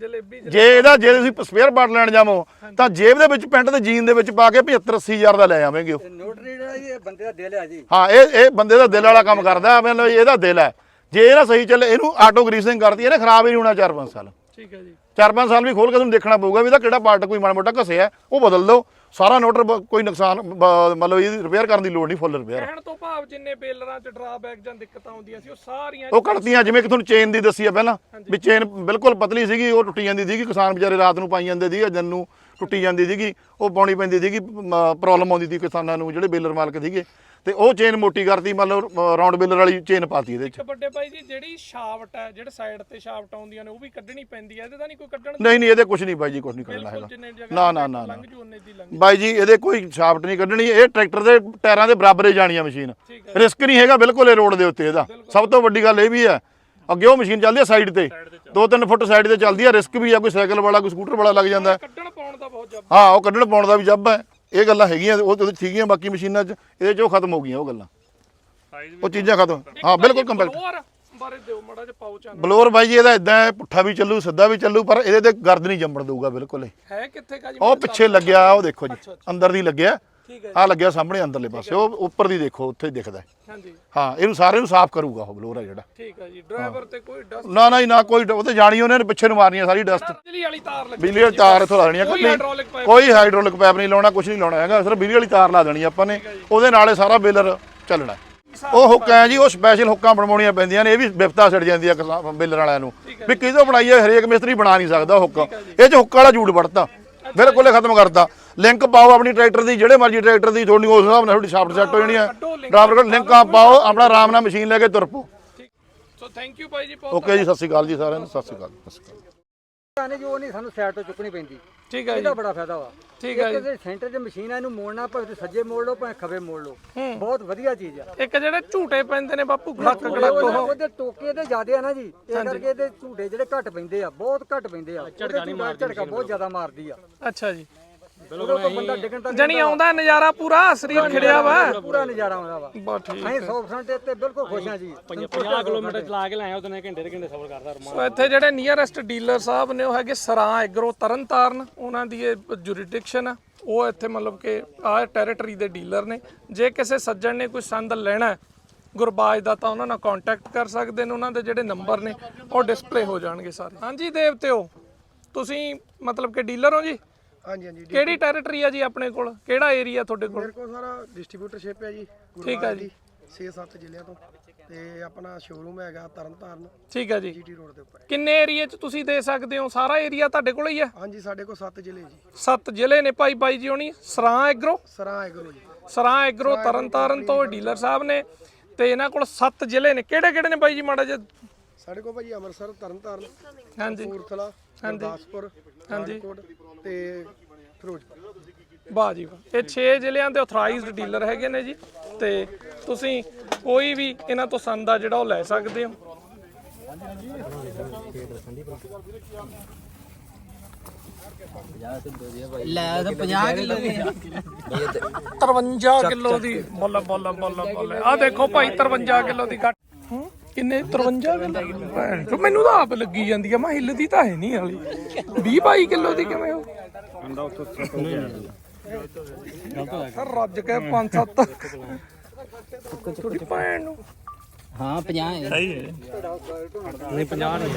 ਜਲੇਬੀ ਜੇ ਇਹਦਾ ਜੇ ਤੁਸੀਂ ਸਪੇਅਰ ਪਾਰਟ ਲੈਣ ਜਾਵੋ ਤਾਂ ਜੇਬ ਦੇ ਵਿੱਚ ਪੈਂਟ ਤੇ ਜੀਨ ਦੇ ਵਿੱਚ ਪਾ ਕੇ 75 80000 ਦਾ ਲੈ ਆਵੇਂਗੇ ਉਹ। ਨੋਟਰੀ ਜਿਹੜਾ ਜੀ ਇਹ ਬੰਦੇ ਦਾ ਦਿਲ ਹੈ ਜੀ। ਹਾਂ ਇਹ ਇਹ ਬੰਦੇ ਦਾ ਦਿਲ ਵਾਲਾ ਕੰਮ ਕਰਦਾ ਮਤਲਬ ਇਹਦਾ ਦਿਲ ਹੈ। ਜੇ ਇਹ ਨਾ ਸਹੀ ਚੱਲੇ ਇਹਨੂੰ ਆਟੋ ਗਰੀਸਿੰਗ ਕਰਦੀ ਇਹਨੇ ਖਰਾਬ ਹੀ ਨਹੀਂ ਹੋਣਾ 4-5 ਸਾਲ। ਠੀਕ ਹੈ ਜੀ। 4-5 ਸਾਲ ਵੀ ਖੋਲ ਕੇ ਤੁਹਾਨੂੰ ਦੇਖਣਾ ਪਊਗਾ ਵੀ ਇਹਦਾ ਕਿਹੜਾ ਪਾਰਟ ਕੋਈ ਮਾੜਾ ਮੋਟਾ ਘਸਿਆ ਹੈ, ਉਹ ਬਦਲ ਦਿਓ। ਸਾਰਾ ਨੋਟਰ ਕੋਈ ਨੁਕਸਾਨ ਮਤਲਬ ਇਹਦੀ ਰਿਪੇਅਰ ਕਰਨ ਦੀ ਲੋੜ ਨਹੀਂ ਫੁੱਲ ਰਿਪੇਅਰ ਕਹਿਣ ਤੋਂ ਭਾਵ ਜਿੰਨੇ ਬੇਲਰਾਂ 'ਚ ਡਰਾਬੈਕ ਜਾਂ ਦਿੱਕਤਾਂ ਆਉਂਦੀਆਂ ਸੀ ਉਹ ਸਾਰੀਆਂ ਉਹ ਕੱਟਦੀਆਂ ਜਿਵੇਂ ਕਿ ਤੁਹਾਨੂੰ ਚੇਨ ਦੀ ਦੱਸੀ ਆ ਪਹਿਲਾਂ ਵੀ ਚੇਨ ਬਿਲਕੁਲ ਪਤਲੀ ਸੀਗੀ ਉਹ ਟੁੱਟੀ ਜਾਂਦੀ ਸੀਗੀ ਕਿਸਾਨ ਵਿਚਾਰੇ ਰਾਤ ਨੂੰ ਪਾਈ ਜਾਂਦੇ ਸੀ ਦਿਨ ਨੂੰ ਟੁੱਟੀ ਜਾਂਦੀ ਸੀਗੀ ਉਹ ਪਾਉਣੀ ਪੈਂਦੀ ਸੀਗੀ ਪ੍ਰੋਬਲਮ ਆਉਂਦੀ ਸੀ ਕਿਸਾਨਾਂ ਨੂੰ ਜਿਹੜੇ ਬੇਲਰ ਮਾਲਕ ਸੀਗੇ। ਤੇ ਉਹ ਚੇਨ ਮੋਟੀ ਕਰਤੀ ਮਤਲਬ ਰਾਉਂਡ ਬਿਲਰ ਵਾਲੀ ਚੇਨ ਪਾਤੀ ਇਹਦੇ ਚ। ਇੱਕ ਵੱਡੇ ਭਾਈ ਜੀ ਜਿਹੜੀ ਸ਼ਾਫਟ ਹੈ ਜਿਹੜੇ ਸਾਈਡ ਤੇ ਸ਼ਾਫਟ ਆਉਂਦੀਆਂ ਨੇ ਉਹ ਵੀ ਕੱਢਣੀ ਪੈਂਦੀ ਹੈ ਇਹਦੇ ਤਾਂ ਨਹੀਂ ਕੋਈ ਕੱਢਣ ਨਹੀਂ ਨਹੀਂ ਇਹਦੇ ਕੁਝ ਨਹੀਂ ਬਾਈ ਜੀ ਕੁਝ ਨਹੀਂ ਕਰਨਾ ਬਿਲਕੁਲ ਹੈਗਾ। ਨਾ ਨਾ ਨਾ ਨਾ। ਲੰਘ ਜੂ ਉਹਨੇ ਦੀ ਲੰਘ ਬਾਈ ਜੀ ਇਹਦੇ ਕੋਈ ਸ਼ਾਫਟ ਨਹੀਂ ਕੱਢਣੀ ਇਹ ਟਰੈਕਟਰ ਦੇ ਟਾਇਰਾਂ ਦੇ ਬਰਾਬਰ ਹੀ ਜਾਣੀ ਆ ਮਸ਼ੀਨ। ਰਿਸਕ ਨਹੀਂ ਹੈਗਾ ਬਿਲਕੁਲ ਇਹ ਰੋਡ ਦੇ ਉੱਤੇ ਇਹਦਾ। ਸਭ ਤੋਂ ਵੱਡੀ ਗੱਲ ਇਹ ਵੀ ਹੈ ਅੱਗੇ ਉਹ ਮਸ਼ੀਨ ਚੱਲਦੀ ਹੈ ਸਾਈਡ ਤੇ। 2-3 ਫੁੱਟ ਸਾਈਡ ਤੇ ਚੱਲਦੀ ਹੈ ਰਿਸਕ ਵੀ ਆ ਕੋਈ ਸਾਈਕਲ ਵਾਲਾ ਕੋਈ ਸਕੂਟਰ ਵਾਲਾ ਲੱਗ ਜਾਂਦਾ। ਹੈ। ਕੱਢਣ ਪਾਉਣ ਦਾ ਬਹੁਤ ਜ਼ਬ ਹਾਂ। ਉਹ ਕੱਢਣ ਪਾਉਣ ਦਾ ਵੀ ਜੱਬ ਹੈ। ਇਹ ਗੱਲਾਂ ਹੈਗੀਆਂ ਉਹ ਤੇ ਠੀਕ ਹੀ ਆ ਬਾਕੀ ਮਸ਼ੀਨਾਂ 'ਚ ਇਹਦੇ 'ਚ ਉਹ ਖਤਮ ਹੋ ਗਈਆਂ ਉਹ ਗੱਲਾਂ। ਉਹ ਚੀਜ਼ਾਂ ਖਤਮ। ਹਾਂ ਬਿਲਕੁਲ ਕੰਪੈਕਟ ਬਲੋਰ ਬਾਰੇ ਦਿਓ ਮੜਾ ਜਿਹਾ ਪਾਉ ਚਾਨ। ਬਲੋਰ ਬਾਈ ਜੀ ਇਹਦਾ ਇਦਾਂ ਹੈ ਪੁੱਠਾ ਵੀ ਚੱਲੂ ਸਿੱਧਾ ਵੀ ਚੱਲੂ ਪਰ ਇਹਦੇ ਤੇ ਗਰਦ ਨਹੀਂ ਜੰਮਣ ਦਊਗਾ ਬਿਲਕੁਲ ਇਹ। ਹੈ ਕਿੱਥੇ ਕਾ ਜੀ? ਉਹ ਪਿੱਛੇ ਲੱਗਿਆ ਉਹ ਦੇਖੋ ਜੀ ਅੰਦਰ ਦੀ ਲੱਗਿਆ। ਆ ਲੱਗਿਆ ਸਾਹਮਣੇ ਅੰਦਰਲੇ ਪਾਸੇ। ਉਹ ਉੱਪਰ ਦੀ ਦੇਖੋ ਉੱਥੇ ਹੀ ਦਿਖਦਾ। ਹਾਂਜੀ। ਹਾਂ ਇਹਨੂੰ ਸਾਰੇ ਨੂੰ ਸਾਫ਼ ਕਰੂਗਾ ਉਹ ਬਲੋਰ ਆ ਜਿਹੜਾ। ਠੀਕ ਹੈ ਜੀ। ਡਰਾਈਵਰ ਤੇ ਕੋਈ ਡਸਟ ਨਾ ਨਾ ਜੀ, ਨਾ ਕੋਈ ਉਹ ਤੇ ਜਾਣੀ ਉਹਨੇ ਪਿੱਛੇ ਨੂੰ ਮਾਰਨੀ ਆ ਸਾਰੀ ਡਸਟ। ਬਿਜਲੀ ਵਾਲੀ ਤਾਰ ਲੱਗੀ ਬਿਜਲੀ ਵਾਲੀ ਤਾਰ ਇੱਥੋਂ ਲਾ ਦੇਣੀ ਆ ਕੋਈ hydraulic pipe ਕੋਈ ਹਾਈਡ੍ਰੋਲਿਕ ਪਾਈਪ ਨਹੀਂ ਲਾਉਣਾ ਕੁਝ ਨਹੀਂ ਲਾਉਣਾ ਹੈਗਾ। ਸਿਰਫ ਬਿਜਲੀ ਵਾਲੀ ਤਾਰ ਲਾ ਦੇਣੀ ਆਪਾਂ ਨੇ। ਉਹਦੇ ਨਾਲ ਇਹ ਸਾਰਾ ਬੇਲਰ ਚੱਲਣਾ ਉਹ ਹੁੱਕ ਹੈ ਜੀ ਉਹ ਸਪੈਸ਼ਲ ਹੁੱਕਾਂ ਬਣਵਾਉਣੀਆਂ ਪੈਂਦੀਆਂ ਨੇ ਇਹ ਵੀ ਵਿਪਤਾ ਛੜ ਜਾਂਦੀ ਆ ਕਿਸਾਨ ਬੇਲਰ ਵਾਲਿਆਂ ਨੂੰ। ਵੀ ਕਿਹਦੋਂ ਬਣਾਈ ਹੈ ਹਰੇਕ ਮਿਸਤਰੀ ਬਣਾ ਨਹੀਂ ਸਕਦਾ ਹੁੱਕ। ਇਹ ਚ ਹੁੱਕ ਵਾਲਾ ਜੂੜ ਵੜਤਾ। ਬਿਲਕੁਲ ਹੀ ਖਤਮ ਕਰਤਾ। ਲਿੰਕ ਪਾਓ ਆਪਣੀ ਟਰੈਕਟਰ ਦੀ ਜਿਹੜੇ ਮਰਜ਼ੀ ਟਰੈਕਟਰ ਦੀ ਤੁਹਾਡੀ ਉਸ ਹਿਸਾਬ ਨਾਲ ਤੁਹਾਡੀ ਸ਼ਾਫਟ ਸੈੱਟ ਹੋ ਜਾਣੀ ਆ ਡਰਾਈਵਰ ਕੋਲ ਲਿੰਕਾਂ ਪਾਓ ਆਪਣਾ ਆਰਾਮ ਨਾਲ ਮਸ਼ੀਨ ਲੈ ਕੇ ਤੁਰ ਪਓ। ਸੋ ਥੈਂਕ ਯੂ ਭਾਈ ਜੀ ਬਹੁਤ ਓਕੇ ਜੀ ਸਤਿ ਸ਼੍ਰੀ ਅਕਾਲ ਜੀ ਸਾਰਿਆਂ ਨੂੰ ਸਤਿ ਸ਼੍ਰੀ ਅਕਾਲ ਸਤਿ ਸ਼੍ਰੀ ਅਕਾਲ। ਨੇ ਜੋ ਨਹੀਂ ਸਾਨੂੰ ਸਾਈਡ ਤੋਂ ਚੁੱਕਣੀ ਪੈਂਦੀ। ਠੀਕ ਹੈ ਜੀ। ਇਹਦਾ ਬੜਾ ਫਾਇਦਾ ਵਾ। ਠੀਕ ਹੈ ਇੱਕ ਦੇ ਸੈਂਟਰ 'ਚ ਮਸ਼ੀਨ ਆ ਇਹਨੂੰ ਮੋੜਨਾ ਭਾਵੇਂ ਤੁਸੀਂ ਸੱਜੇ ਮੋੜ ਲਓ ਭਾਵੇਂ ਖੱਬੇ ਮੋੜ ਲਓ। ਬਹੁਤ ਵਧੀਆ ਚੀਜ਼ ਆ। ਇੱਕ ਜਿਹੜੇ ਝੂਟੇ ਪੈਂਦੇ ਨੇ ਬਾਪੂ ਗੜਕ ਗੜਕ ਉਹਦੇ- ਉਹ ਉਹਦੇ ਟੋਕੇ ਤੇ ਜ਼ਿਆਦੇ ਆ ਨਾ ਜੀ। ਇਹ ਕਰਕੇ ਇਹਦੇ ਝੂਟੇ ਜਿਹੜੇ ਘੱਟ ਪੈਂਦੇ ਆ ਬਹੁਤ ਘੱਟ ਪੈਂਦੇ ਆ। ਝਟਕਾ ਨਹੀਂ ਮਾਰਦੀ ਝਟਕਾ ਬਹੁਤ ਜ਼ਿਆਦਾ ਮਾਰਦੀ ਆ। ਅੱਛਾ ਜੀ। ਉਦੋਂ ਤੋਂ ਬੰਦਾ ਡਿੱਗਣ ਤੱਕ ਜਣੀ ਆਉਂਦਾ ਨਜ਼ਾਰਾ ਪੂਰਾ ਸਰੀਰ ਖਿੜਿਆ ਵਾ। ਪੂਰਾ ਨਜ਼ਾਰਾ ਆਉਂਦਾ ਵਾ। ਬਸ ਠੀਕ ਅਸੀਂ 100% ਤੇ ਇੱਥੇ ਬਿਲਕੁਲ ਖੁਸ਼ ਆ ਜੀ। 50 ਕਿਲੋਮੀਟਰ ਚਲਾ ਕੇ ਲਾਇਆ ਉਹਨੇ ਘੰਟੇ ਦੇ ਘੰਟੇ ਸਫ਼ਰ ਕਰਦਾ ਰਮਾ ਸੋ ਇੱਥੇ ਜਿਹੜੇ ਨੀਅਰੈਸਟ ਡੀਲਰ ਸਾਹਿਬ ਨੇ ਉਹ ਹੈਗੇ ਸਰਾਂ ਐਗਰੋ ਤਰਨਤਾਰਨ ਉਹਨਾਂ ਦੀ ਇਹ ਜੁਰਿਡਿਕਸ਼ਨ ਆ। ਉਹ ਇੱਥੇ ਮਤਲਬ ਕਿ ਆਹ ਟੈਰੀਟਰੀ ਦੇ ਡੀਲਰ ਨੇ। ਜੇ ਕਿਸੇ ਸੱਜਣ ਨੇ ਕੋਈ ਸੰਦ ਲੈਣਾ ਹੈ, ਗੁਰਬਾਜ ਦਾ ਤਾਂ ਉਹਨਾਂ ਨਾਲ ਕੰਟੈਕਟ ਕਰ ਸਕਦੇ ਨੇ। ਉਹਨਾਂ ਦੇ ਜਿਹੜੇ ਨੰਬਰ ਨੇ ਉਹ ਡਿਸਪਲੇ ਹੋ ਜਾਣਗੇ ਸਾਰੇ। ਹਾਂਜੀ ਦੇਵਤਿਓ ਤੁਸੀਂ ਮਤਲਬ ਕਿ ਡੀਲਰ ਹੋ ਜੀ? ਹਾਂਜੀ ਹਾਂਜੀ ਕਿਹੜੀ ਟੈਰੀਟਰੀ ਆ ਜੀ ਆਪਣੇ ਕੋਲ? ਕਿਹੜਾ ਏਰੀਆ ਤੁਹਾਡੇ ਕੋਲ? ਮੇਰੇ ਕੋਲ ਸਾਰਾ ਡਿਸਟ੍ਰੀਬਿਊਟਰਸ਼ਿਪ ਹੈ ਜੀ ਠੀਕ ਹੈ ਜੀ। 6-7 ਜ਼ਿਲ੍ਹਿਆਂ ਤੋਂ। ਤੇ ਆਪਣਾ ਸ਼ੋਰੂਮ ਹੈਗਾ ਤਰਨਤਾਰਨ ਠੀਕ ਹੈ ਜੀ। ਜੀਟੀ ਰੋਡ ਦੇ ਉੱਪਰ। ਕਿੰਨੇ ਏਰੀਏ 'ਚ ਤੁਸੀਂ ਦੇ ਸਕਦੇ ਹੋ? ਸਾਰਾ ਏਰੀਆ ਤੁਹਾਡੇ ਕੋਲ ਹੀ ਹੈ ਹਾਂਜੀ ਸਾਡੇ ਕੋਲ 7 ਜ਼ਿਲ੍ਹੇ ਜੀ। ਸੱਤ ਜ਼ਿਲ੍ਹੇ ਨੇ ਭਾਈ ਬਾਈ ਜੀ ਹੋਣੀ। ਸਰਾਂ ਐਗਰੋ? ਸਰਾਂ ਐਗਰੋ ਜੀ। ਸਰਾਂ ਐਗਰੋ ਤਰਨਤਾਰਨ ਤੋਂ ਡੀਲਰ ਸਾਹਿਬ ਨੇ। ਤੇ ਇਹਨਾਂ ਕੋਲ ਸੱਤ ਜ਼ਿਲ੍ਹੇ ਨੇ। ਕਿਹੜੇ ਕਿਹੜੇ ਨੇ ਬਾਈ ਜੀ ਮਾੜਾ ਜਿਹਾ? ਸਾਡੇ ਕੋਲ ਭਾਜੀ ਅੰਮ੍ਰਿਤਸਰ ਤਰਨਤਾਰਨ ਹਾਂਜੀ। ਕਪੂਰਥਲਾ ਗੁਰਦਾਸਪੁਰ ਪਠਾਨਕੋਟ ਤੇ ਫਿਰੋਜ਼ਪੁਰ। ਵਾਹ ਜੀ ਵਾਹ। ਇਹ 6 ਜ਼ਿਲ੍ਹਿਆਂ ਦੇ ਆਥੋਰਾਈਜ਼ਡ ਡੀਲਰ ਹੈਗੇ ਨੇ ਜੀ। ਤੇ ਤੁਸੀਂ ਕੋਈ ਵੀ ਇਹਨਾਂ ਤੋਂ ਸੰਦ ਆ ਜਿਹੜਾ ਉਹ ਲੈ ਸਕਦੇ ਹੋ। ਲੈ ਤਾਂ 50 ਕਿਲੋ ਦੀ 53 ਕਿਲੋ ਦੀ। ਬੱਲਾ ਬੱਲਾ ਬੱਲਾ ਬੱਲਾ। ਆ ਦੇਖੋ ਭਾਈ 53 ਕਿਲੋ ਦੀ ਗੱਟ ਹੂੰ? ਕਿੰਨੇ? 53 ਕਿਲੋ? ਭੈਣ ਚੋ, ਮੈਨੂੰ ਤਾਂ ਆਪ ਲੱਗੀ ਜਾਂਦੀ ਆ। ਮੈਂ ਹਿੱਲਦੀ ਤਾਂ ਹੈ ਨਹੀਂ ਹਾਲੀ 20 22 ਕਿਲੋ ਦੀ ਕਿਵੇਂ ਹੋ? ਰੱਜ ਕੇ 5 7 ਥੋੜੀ ਭੈਣ ਨੂੰ। ਹਾਂ 50 ਹੈ। ਨਹੀਂ 50 ਨਹੀਂ।